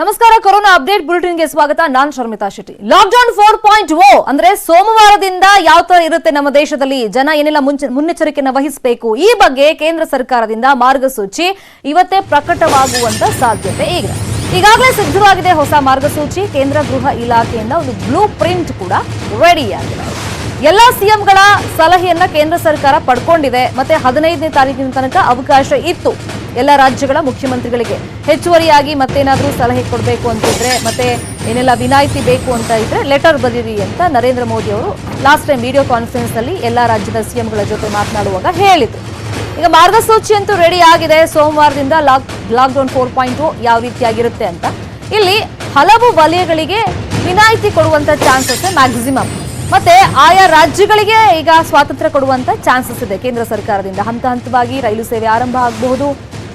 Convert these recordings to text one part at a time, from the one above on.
ನಮಸ್ಕಾರ, corona update ಬುಲೆಟಿನ್ಗೆ ಸ್ವಾಗತ. ನಾನ್ Sharmita Shetty. Lockdown four point O ಅಂದ್ರೆ ಸೋಮವಾರದಿಂದ ಯಾವ ತರ ಇರುತ್ತೆ ನಮ್ಮ ದೇಶದಲ್ಲಿ ಜನ ಏನೆಲ್ಲ ಮುನ್ನೆಚ್ಚರಿಕೆಯನ್ನು ವಹಿಸಬೇಕು? ಈ ಬಗ್ಗೆ ಕೇಂದ್ರ ಸರ್ಕಾರದಿಂದ ಮಾರ್ಗಸೂಚಿ ಇವತ್ತೇ ಪ್ರಕಟವಾಗುವಂತ ಸಾಧ್ಯತೆ ಇದೆ ಈಗಾಗಲೇ ಸಿದ್ಧವಾಗಿದೆ ಹೊಸ ಮಾರ್ಗಸೂಚಿ. ಕೇಂದ್ರ ಗೃಹ ಇಲಾಖೆಯಿಂದ ಒಂದು ಬ್ಲೂ ಪ್ರಿಂಟ್ ಕೂಡ ಆಗಿದೆ. ಎಲ್ಲಾ ಸಿಎಂಗಳ ಸಲಹೆಯನ್ನ ಕೇಂದ್ರ ಸರ್ಕಾರ ಪಡ್ಕೊಂಡಿದೆ. ಮತ್ತೆ ಹದಿನೈದನೇ ತಾರೀಕಿನ ತನಕ ಅವಕಾಶ ಇತ್ತು ಎಲ್ಲ ರಾಜ್ಯಗಳ ಮುಖ್ಯಮಂತ್ರಿಗಳಿಗೆ. ಹೆಚ್ಚುವರಿಯಾಗಿ ಮತ್ತೇನಾದರೂ ಸಲಹೆ ಕೊಡಬೇಕು ಅಂತಿದ್ರೆ, ಮತ್ತೆ ಏನೆಲ್ಲ ವಿನಾಯಿತಿ ಬೇಕು ಅಂತ ಇದ್ರೆ ಲೆಟರ್ ಬರೀರಿ ಅಂತ ನರೇಂದ್ರ ಮೋದಿ ಅವರು ಲಾಸ್ಟ್ ಟೈಮ್ ವಿಡಿಯೋ ಕಾನ್ಫರೆನ್ಸ್ ಅಲ್ಲಿ ಎಲ್ಲ ರಾಜ್ಯದ ಸಿಎಂಗಳ ಜೊತೆ ಮಾತನಾಡುವಾಗ ಹೇಳಿದ್ರು. ಈಗ ಮಾರ್ಗಸೂಚಿ ಅಂತೂ ರೆಡಿ ಆಗಿದೆ. ಸೋಮವಾರದಿಂದ ಲಾಕ್ ಲಾಕ್ಡೌನ್ ಫೋರ್ ಪಾಯಿಂಟ್ ಯಾವ ರೀತಿಯಾಗಿರುತ್ತೆ ಅಂತ. ಇಲ್ಲಿ ಹಲವು ವಲಯಗಳಿಗೆ ವಿನಾಯಿತಿ ಕೊಡುವಂತ ಚಾನ್ಸಸ್ ಮ್ಯಾಕ್ಸಿಮಮ್ ಮತ್ತೆ ಆಯಾ ರಾಜ್ಯಗಳಿಗೆ ಈಗ ಸ್ವಾತಂತ್ರ್ಯ ಕೊಡುವಂತ ಚಾನ್ಸಸ್ ಇದೆ. ಕೇಂದ್ರ ಸರ್ಕಾರದಿಂದ ಹಂತ ಹಂತವಾಗಿ ರೈಲು ಸೇವೆ ಆರಂಭ ಆಗಬಹುದು,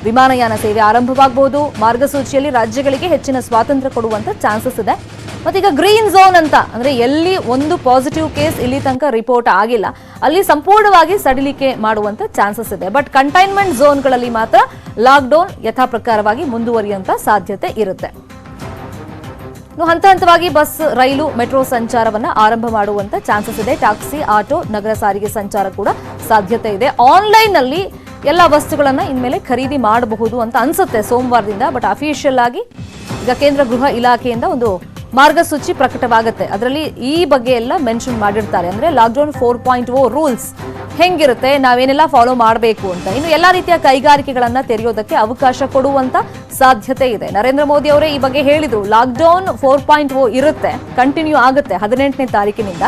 ವಿಮಾನಯಾನ ಸೇವೆ ಆರಂಭವಾಗಬಹುದು, ಮಾರ್ಗಸೂಚಿಯಲ್ಲಿ ರಾಜ್ಯಗಳಿಗೆ ಹೆಚ್ಚಿನ ಸ್ವಾತಂತ್ರ್ಯ ಕೊಡುವಂತ ಚಾನ್ಸಸ್ ಇದೆ. ಮತ್ತೀಗ ಗ್ರೀನ್ ಝೋನ್ ಅಂತ ಅಂದ್ರೆ ಎಲ್ಲಿ ಒಂದು ಪಾಸಿಟಿವ್ ಕೇಸ್ ಇಲ್ಲಿ ತನಕ ರಿಪೋರ್ಟ್ ಆಗಿಲ್ಲ. ಅಲ್ಲಿ ಸಂಪೂರ್ಣವಾಗಿ ಸಡಿಲಿಕೆ ಮಾಡುವಂತ ಚಾನ್ಸಸ್ ಇದೆ. ಬಟ್ ಕಂಟೈನ್ಮೆಂಟ್ ಝೋನ್ಗಳಲ್ಲಿ ಮಾತ್ರ ಲಾಕ್ಡೌನ್ ಯಥಾ ಪ್ರಕಾರವಾಗಿ ಮುಂದುವರಿಯುವಂತ ಸಾಧ್ಯತೆ ಇರುತ್ತೆ. ಇನ್ನು ಹಂತ ಹಂತವಾಗಿ ಬಸ್, ರೈಲು, ಮೆಟ್ರೋ ಸಂಚಾರವನ್ನ ಆರಂಭ ಮಾಡುವಂತ ಚಾನ್ಸಸ್ ಇದೆ. ಟ್ಯಾಕ್ಸಿ, ಆಟೋ, ನಗರ ಸಾರಿಗೆ ಸಂಚಾರ ಕೂಡ ಸಾಧ್ಯತೆ ಇದೆ. ಆನ್ಲೈನ್ ಅಲ್ಲಿ ಎಲ್ಲ ವಸ್ತುಗಳನ್ನ ಇನ್ಮೇಲೆ ಖರೀದಿ ಮಾಡಬಹುದು ಅಂತ ಅನ್ಸುತ್ತೆ ಸೋಮವಾರದಿಂದ, ಬಟ್ ಅಫಿಷಿಯಲ್ ಆಗಿ ಈಗ ಕೇಂದ್ರ ಗೃಹ ಇಲಾಖೆಯಿಂದ ಒಂದು ಮಾರ್ಗಸೂಚಿ ಪ್ರಕಟವಾಗುತ್ತೆ. ಅದರಲ್ಲಿ ಈ ಬಗ್ಗೆ ಎಲ್ಲ ಮೆನ್ಷನ್ ಮಾಡಿರ್ತಾರೆ. ಅಂದ್ರೆ lockdown four point O rules ಹೆಂಗಿರುತ್ತೆ, ನಾವೇನೆಲ್ಲ ಫಾಲೋ ಮಾಡಬೇಕು ಅಂತ. ಇನ್ನು ಎಲ್ಲಾ ರೀತಿಯ ಕೈಗಾರಿಕೆಗಳನ್ನ ತೆರೆಯೋದಕ್ಕೆ ಅವಕಾಶ ಕೊಡುವಂತ ಸಾಧ್ಯತೆ ಇದೆ. ನರೇಂದ್ರ ಮೋದಿ ಅವರೇ ಈ ಬಗ್ಗೆ ಹೇಳಿದ್ರು. ಲಾಕ್ಡೌನ್ ಫೋರ್ ಪಾಯಿಂಟ್ ಓ ಇರುತ್ತೆ ಕಂಟಿನ್ಯೂ ಆಗುತ್ತೆ ಹದಿನೆಂಟನೇ ತಾರೀಕಿನಿಂದ.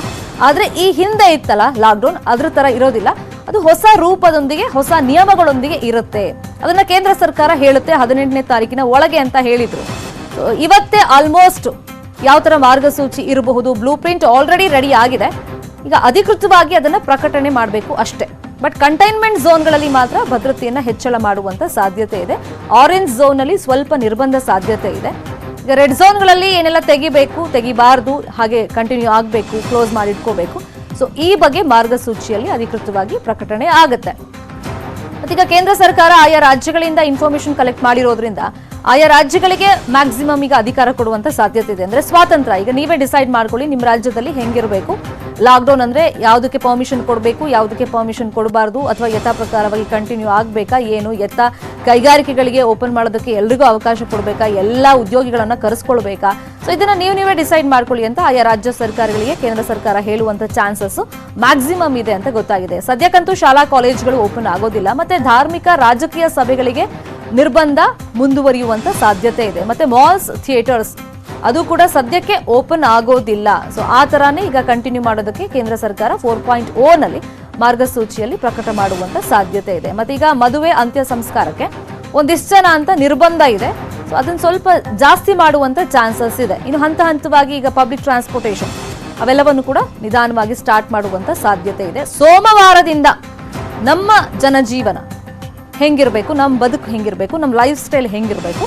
ಆದ್ರೆ ಈ ಹಿಂದೆ ಇತ್ತಲ್ಲ ಲಾಕ್ಡೌನ್ ಅದ್ರ ತರ ಇರೋದಿಲ್ಲ. ಅದು ಹೊಸ ರೂಪದೊಂದಿಗೆ, ಹೊಸ ನಿಯಮಗಳೊಂದಿಗೆ ಇರುತ್ತೆ. ಅದನ್ನ ಕೇಂದ್ರ ಸರ್ಕಾರ ಹೇಳುತ್ತೆ ಹದಿನೆಂಟನೇ ತಾರೀಕಿನ ಒಳಗೆ ಅಂತ ಹೇಳಿದ್ರು. ಇವತ್ತೇ ಆಲ್ಮೋಸ್ಟ್ ಯಾವ ತರ ಮಾರ್ಗಸೂಚಿ ಇರಬಹುದು? ಬ್ಲೂ ಪ್ರಿಂಟ್ ಆಲ್ರೆಡಿ ರೆಡಿ ಆಗಿದೆ. ಈಗ ಅಧಿಕೃತವಾಗಿ ಅದನ್ನ ಪ್ರಕಟಣೆ ಮಾಡಬೇಕು ಅಷ್ಟೇ. ಬಟ್ ಕಂಟೈನ್ಮೆಂಟ್ ಝೋನ್ಗಳಲ್ಲಿ ಮಾತ್ರ ಭದ್ರತೆಯನ್ನ ಹೆಚ್ಚಳ ಮಾಡುವಂತ ಸಾಧ್ಯತೆ ಇದೆ. ಆರೆಂಜ್ ಝೋನ್ ಅಲ್ಲಿ ಸ್ವಲ್ಪ ನಿರ್ಬಂಧ ಸಾಧ್ಯತೆ ಇದೆ. ಈಗ ರೆಡ್ ಝೋನ್ಗಳಲ್ಲಿ ಏನೆಲ್ಲ ತೆಗಿಬೇಕು, ತೆಗಿಬಾರ್ದು, ಹಾಗೆ ಕಂಟಿನ್ಯೂ ಆಗಬೇಕು ಕ್ಲೋಸ್ ಮಾಡಿಟ್ಕೋಬೇಕು ಸೊ ಈ ಬಗ್ಗೆ ಮಾರ್ಗಸೂಚಿಯಲ್ಲಿ ಅಧಿಕೃತವಾಗಿ ಪ್ರಕಟಣೆ ಆಗುತ್ತೆ. ಮತ್ತೀಗ ಕೇಂದ್ರ ಸರ್ಕಾರ ಆಯಾ ರಾಜ್ಯಗಳಿಂದ ಇನ್ಫಾರ್ಮೇಶನ್ ಕಲೆಕ್ಟ್ ಮಾಡಿರೋದ್ರಿಂದ ಆಯಾ ರಾಜ್ಯಗಳಿಗೆ ಮ್ಯಾಕ್ಸಿಮಮ್ ಈಗ ಅಧಿಕಾರ ಕೊಡುವಂತ ಸಾಧ್ಯತೆ ಇದೆ ಅಂದ್ರೆ ಸ್ವಾತಂತ್ರ್ಯ. ಈಗ ನೀವೇ ಡಿಸೈಡ್ ಮಾಡ್ಕೊಳ್ಳಿ ನಿಮ್ಮ ರಾಜ್ಯದಲ್ಲಿ ಹೆಂಗಿರಬೇಕು. ಲಾಕ್ಡೌನ್ ಅಂದ್ರೆ ಯಾವುದಕ್ಕೆ ಪರ್ಮಿಷನ್ ಕೊಡಬೇಕು, ಯಾವುದಕ್ಕೆ ಪರ್ಮಿಷನ್ ಕೊಡಬಾರ್ದು ಅಥವಾ ಯಥಾ ಪ್ರಕಾರವಾಗಿ ಕಂಟಿನ್ಯೂ ಆಗಬೇಕಾ, ಏನು, ಎತ್ತ, ಕೈಗಾರಿಕೆಗಳಿಗೆ ಓಪನ್ ಮಾಡೋದಕ್ಕೆ ಎಲ್ರಿಗೂ ಅವಕಾಶ ಕೊಡಬೇಕಾ, ಎಲ್ಲ ಉದ್ಯೋಗಿಗಳನ್ನ ಕರೆಸ್ಕೊಳ್ಬೇಕಾ? ಸೊ ಇದನ್ನ ನೀವು ನೀವೇ ಡಿಸೈಡ್ ಮಾಡ್ಕೊಳ್ಳಿ ಅಂತ ಆಯಾ ರಾಜ್ಯ ಸರ್ಕಾರಗಳಿಗೆ, ಕೇಂದ್ರ ಸರ್ಕಾರ ಹೇಳುವಂತ ಚಾನ್ಸಸ್ ಮ್ಯಾಕ್ಸಿಮಮ್ ಇದೆ ಅಂತ ಗೊತ್ತಾಗಿದೆ. ಸದ್ಯಕ್ಕಂತೂ ಶಾಲಾ ಕಾಲೇಜುಗಳು ಓಪನ್ ಆಗೋದಿಲ್ಲ. ಮತ್ತೆ ಧಾರ್ಮಿಕ, ರಾಜಕೀಯ ಸಭೆಗಳಿಗೆ ನಿರ್ಬಂಧ ಮುಂದುವರಿಯುವಂತ ಸಾಧ್ಯತೆ ಇದೆ. ಮತ್ತೆ ಮಾಲ್ಸ್ ಥಿಯೇಟರ್ಸ್ ಅದು ಕೂಡ ಸದ್ಯಕ್ಕೆ ಓಪನ್ ಆಗೋದಿಲ್ಲ. ಸೊ ಆ ತರಾನೇ ಈಗ ಕಂಟಿನ್ಯೂ ಮಾಡೋದಕ್ಕೆ ಕೇಂದ್ರ ಸರ್ಕಾರ ಫೋರ್ ಪಾಯಿಂಟ್ ಓ ನಲ್ಲಿ ಮಾರ್ಗಸೂಚಿಯಲ್ಲಿ ಪ್ರಕಟ ಮಾಡುವಂತ ಸಾಧ್ಯತೆ ಇದೆ. ಮತ್ತೆ ಈಗ ಮದುವೆ ಅಂತ್ಯ ಸಂಸ್ಕಾರಕ್ಕೆ ಒಂದಿಷ್ಟು ಜನ ಅಂತ ನಿರ್ಬಂಧ ಇದೆ. ಸೊ ಅದನ್ನ ಸ್ವಲ್ಪ ಜಾಸ್ತಿ ಮಾಡುವಂತ ಚಾನ್ಸಸ್ ಇದೆ. ಇನ್ನು ಹಂತ ಹಂತವಾಗಿ ಈಗ ಪಬ್ಲಿಕ್ ಟ್ರಾನ್ಸ್ಪೋರ್ಟೇಷನ್ ಅವೆಲ್ಲವನ್ನು ಕೂಡ ನಿಧಾನವಾಗಿ ಸ್ಟಾರ್ಟ್ ಮಾಡುವಂತ ಸಾಧ್ಯತೆ ಇದೆ. ಸೋಮವಾರದಿಂದ ನಮ್ಮ ಜನಜೀವನ ಹೆಂಗಿರಬೇಕು ನಮ್ಮ ಬದುಕು ಹೆಂಗಿರಬೇಕು ನಮ್ಮ ಲೈಫ್ ಸ್ಟೈಲ್ ಹೆಂಗಿರಬೇಕು,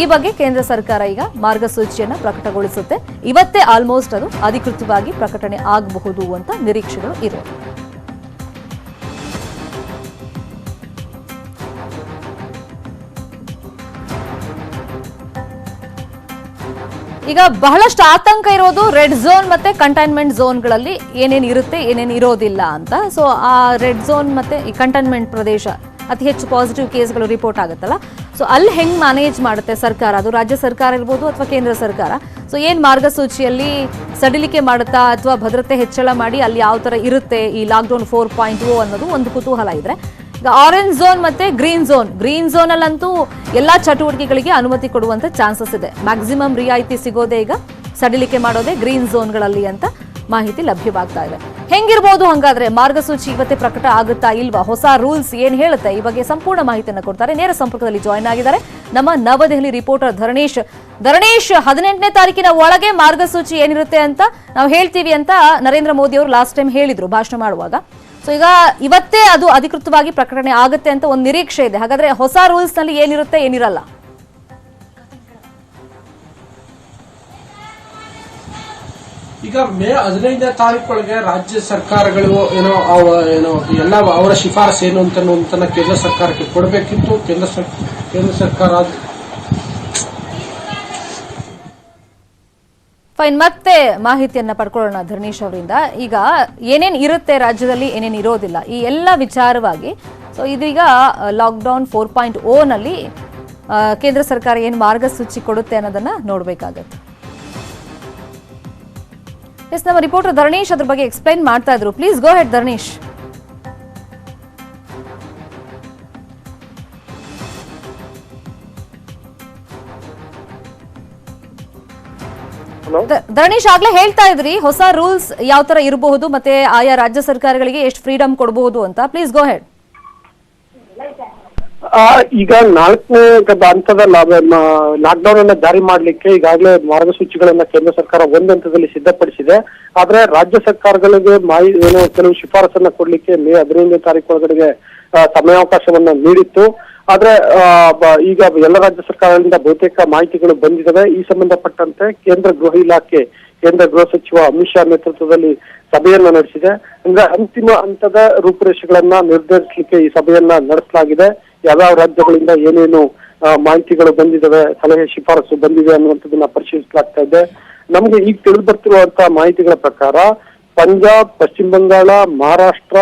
ಈ ಬಗ್ಗೆ ಕೇಂದ್ರ ಸರ್ಕಾರ ಈಗ ಮಾರ್ಗಸೂಚಿಯನ್ನು ಪ್ರಕಟಗೊಳಿಸುತ್ತೆ. ಇವತ್ತೇ ಆಲ್ಮೋಸ್ಟ್ ಅದು ಅಧಿಕೃತವಾಗಿ ಪ್ರಕಟಣೆ ಆಗಬಹುದು ಅಂತ ನಿರೀಕ್ಷೆಗಳು ಇವೆ. ಈಗ ಬಹಳಷ್ಟು ಆತಂಕ ಇರೋದು ರೆಡ್ ಝೋನ್ ಮತ್ತೆ ಕಂಟೈನ್ಮೆಂಟ್ ಝೋನ್ಗಳಲ್ಲಿ ಏನೇನು ಇರುತ್ತೆ, ಏನೇನು ಇರೋದಿಲ್ಲ ಅಂತ. ಸೊ ಆ ರೆಡ್ ಝೋನ್ ಮತ್ತೆ ಈ ಕಂಟೈನ್ಮೆಂಟ್ ಪ್ರದೇಶ ಅತಿ ಹೆಚ್ಚು ಪಾಸಿಟಿವ್ ಕೇಸ್ಗಳು ರಿಪೋರ್ಟ್ ಆಗುತ್ತಲ್ಲ? ಸೊ ಅಲ್ಲಿ ಹೆಂಗ್ ಮ್ಯಾನೇಜ್ ಮಾಡುತ್ತೆ ಸರ್ಕಾರ? ಅದು ರಾಜ್ಯ ಸರ್ಕಾರ ಇರ್ಬೋದು ಅಥವಾ ಕೇಂದ್ರ ಸರ್ಕಾರ? ಸೊ ಏನ್ ಮಾರ್ಗಸೂಚಿಯಲ್ಲಿ ಸಡಿಲಿಕೆ ಮಾಡುತ್ತಾ ಅಥವಾ ಭದ್ರತೆ ಹೆಚ್ಚಳ ಮಾಡಿ ಅಲ್ಲಿ ಯಾವ ತರ ಇರುತ್ತೆ ಈ ಲಾಕ್ಡೌನ್ ಫೋರ್ ಪಾಯಿಂಟ್ ಓ ಅನ್ನೋದು ಒಂದು ಕುತೂಹಲ ಇದ್ರೆ, ಈಗ ಆರೆಂಜ್ ಝೋನ್ ಮತ್ತೆ ಗ್ರೀನ್ ಝೋನ್ ಗ್ರೀನ್ ಝೋನ್ ಅಲ್ಲಂತೂ ಎಲ್ಲಾ ಚಟುವಟಿಕೆಗಳಿಗೆ ಅನುಮತಿ ಕೊಡುವಂತ ಚಾನ್ಸಸ್ ಇದೆ. ಮ್ಯಾಕ್ಸಿಮಮ್ ರಿಯಾಯಿತಿ ಸಿಗೋದೇ ಈಗ ಸಡಿಲಿಕೆ ಮಾಡೋದೇ ಗ್ರೀನ್ ಝೋನ್ಗಳಲ್ಲಿ ಅಂತ ಮಾಹಿತಿ ಲಭ್ಯವಾಗ್ತಾ ಇದೆ. ಹೆಂಗಿರ್ಬೋದು ಹಂಗಾದ್ರೆ? ಮಾರ್ಗಸೂಚಿ ಇವತ್ತೇ ಪ್ರಕಟ ಆಗುತ್ತಾ ಇಲ್ವಾ? ಹೊಸ ರೂಲ್ಸ್ ಏನ್ ಹೇಳುತ್ತೆ? ಈ ಬಗ್ಗೆ ಸಂಪೂರ್ಣ ಮಾಹಿತಿಯನ್ನು ಕೊಡ್ತಾರೆ. ನೇರ ಸಂಪರ್ಕದಲ್ಲಿ ಜಾಯ್ನ್ ಆಗಿದ್ದಾರೆ ನಮ್ಮ ನವದೆಹಲಿ ರಿಪೋರ್ಟರ್ ಧರಣೇಶ್. ಧರಣೇಶ್, ಹದಿನೆಂಟನೇ ತಾರೀಕಿನ ಒಳಗೆ ಮಾರ್ಗಸೂಚಿ ಏನಿರುತ್ತೆ ಅಂತ ನಾವು ಹೇಳ್ತೀವಿ ಅಂತ ನರೇಂದ್ರ ಮೋದಿ ಅವರು ಲಾಸ್ಟ್ ಟೈಮ್ ಹೇಳಿದ್ರು ಭಾಷಣ ಮಾಡುವಾಗ. ಸೊ ಈಗ ಇವತ್ತೇ ಅದು ಅಧಿಕೃತವಾಗಿ ಪ್ರಕಟಣೆ ಆಗುತ್ತೆ ಅಂತ ಒಂದು ನಿರೀಕ್ಷೆ ಇದೆ. ಹಾಗಾದ್ರೆ ಹೊಸ ರೂಲ್ಸ್ನಲ್ಲಿ ಏನಿರುತ್ತೆ? ಏನಿರಲ್ಲ. ಈಗ ಮೇ ಹದಿನೈದನೇ ತಾರೀಕೊಳಗೆ ರಾಜ್ಯ ಸರ್ಕಾರಗಳು ಏನೋ ಅವ ಏನೋ ಎಲ್ಲ ಅವರ ಶಿಫಾರಸು ಏನು ಅಂತ ಕೇಂದ್ರ ಸರ್ಕಾರಕ್ಕೆ ಕೊಡಬೇಕಿತ್ತು. ಕೇಂದ್ರ ಕೇಂದ್ರ ಸರ್ಕಾರ ಫೈನ್, ಮತ್ತೆ ಮಾಹಿತಿಯನ್ನ ಪಡ್ಕೊಳ್ಳೋಣ ಧರ್ನೀಶ್ ಅವರಿಂದ. ಈಗ ಏನೇನ್ ಇರುತ್ತೆ ರಾಜ್ಯದಲ್ಲಿ, ಏನೇನ್ ಇರೋದಿಲ್ಲ, ಈ ಎಲ್ಲ ವಿಚಾರವಾಗಿ. ಸೊ ಇದೀಗ ಲಾಕ್ಡೌನ್ ಫೋರ್ ಪಾಯಿಂಟ್ನಲ್ಲಿ ಕೇಂದ್ರ ಸರ್ಕಾರ ಏನು ಮಾರ್ಗಸೂಚಿ ಕೊಡುತ್ತೆ ಅನ್ನೋದನ್ನ ನೋಡ್ಬೇಕಾಗತ್ತೆ. ಎಸ್ ನಮ್ಮ ರಿಪೋರ್ಟರ್ ಧರಣೇಶ್ ಅದ್ರ ಬಗ್ಗೆ ಎಕ್ಸ್ಪ್ಲೈನ್ ಮಾಡ್ತಾ ಇದ್ರು. Please go ahead Dharanesh. Dharanesh ಆಗ್ಲೇ ಹೇಳ್ತಾ ಇದ್ರಿ ಹೊಸ ರೂಲ್ಸ್ ಯಾವ ತರ ಇರಬಹುದು ಮತ್ತೆ ಆಯಾ ರಾಜ್ಯ ಸರ್ಕಾರಗಳಿಗೆ ಎಷ್ಟು ಫ್ರೀಡಮ್ ಕೊಡಬಹುದು ಅಂತ. ಪ್ಲೀಸ್ ಗೋ ಹೆಡ್ ಈಗ ನಾಲ್ಕನೇ ಹಂತದ ಲಾಕ್ಡೌನ್ ಅನ್ನ ಜಾರಿ ಮಾಡ್ಲಿಕ್ಕೆ ಈಗಾಗಲೇ ಮಾರ್ಗಸೂಚಿಗಳನ್ನ ಕೇಂದ್ರ ಸರ್ಕಾರ ಒಂದು ಹಂತದಲ್ಲಿ ಸಿದ್ಧಪಡಿಸಿದೆ. ಆದ್ರೆ ರಾಜ್ಯ ಸರ್ಕಾರಗಳಿಗೆ ಮಾಹಿತಿ, ಏನು, ಕೆಲವು ಶಿಫಾರಸನ್ನ ಕೊಡ್ಲಿಕ್ಕೆ ಮೇ ಹದಿನೈದನೇ ತಾರೀಕು ಒಳಗಡೆಗೆ ಸಮಯಾವಕಾಶವನ್ನ ನೀಡಿತ್ತು. ಆದ್ರೆ ಈಗ ಎಲ್ಲ ರಾಜ್ಯ ಸರ್ಕಾರಗಳಿಂದ ಬಹುತೇಕ ಮಾಹಿತಿಗಳು ಬಂದಿದ್ದಾವೆ ಈ ಸಂಬಂಧಪಟ್ಟಂತೆ ಕೇಂದ್ರ ಗೃಹ ಇಲಾಖೆ, ಕೇಂದ್ರ ಗೃಹ ಸಚಿವ ಅಮಿತ್ ಶಾ ನೇತೃತ್ವದಲ್ಲಿ ಸಭೆಯನ್ನ ನಡೆಸಿದೆ. ಅಂದ್ರೆ ಅಂತಿಮ ಹಂತದ ರೂಪುರೇಷೆಗಳನ್ನ ನಿರ್ಧರಿಸಲಿಕ್ಕೆ ಈ ಸಭೆಯನ್ನ ನಡೆಸಲಾಗಿದೆ. ಯಾವ್ಯಾವ ರಾಜ್ಯಗಳಿಂದ ಏನೇನು ಮಾಹಿತಿಗಳು ಬಂದಿದ್ದಾವೆ ಸಲಹೆ ಶಿಫಾರಸು ಬಂದಿದೆ ಅನ್ನುವಂಥದ್ದನ್ನ ಪರಿಶೀಲಿಸಲಾಗ್ತಾ ಇದೆ. ನಮ್ಗೆ ಈಗ ತಿಳಿದು ಬರ್ತಿರುವಂತಹ ಮಾಹಿತಿಗಳ ಪ್ರಕಾರ ಪಂಜಾಬ್, ಪಶ್ಚಿಮ ಬಂಗಾಳ, ಮಹಾರಾಷ್ಟ್ರ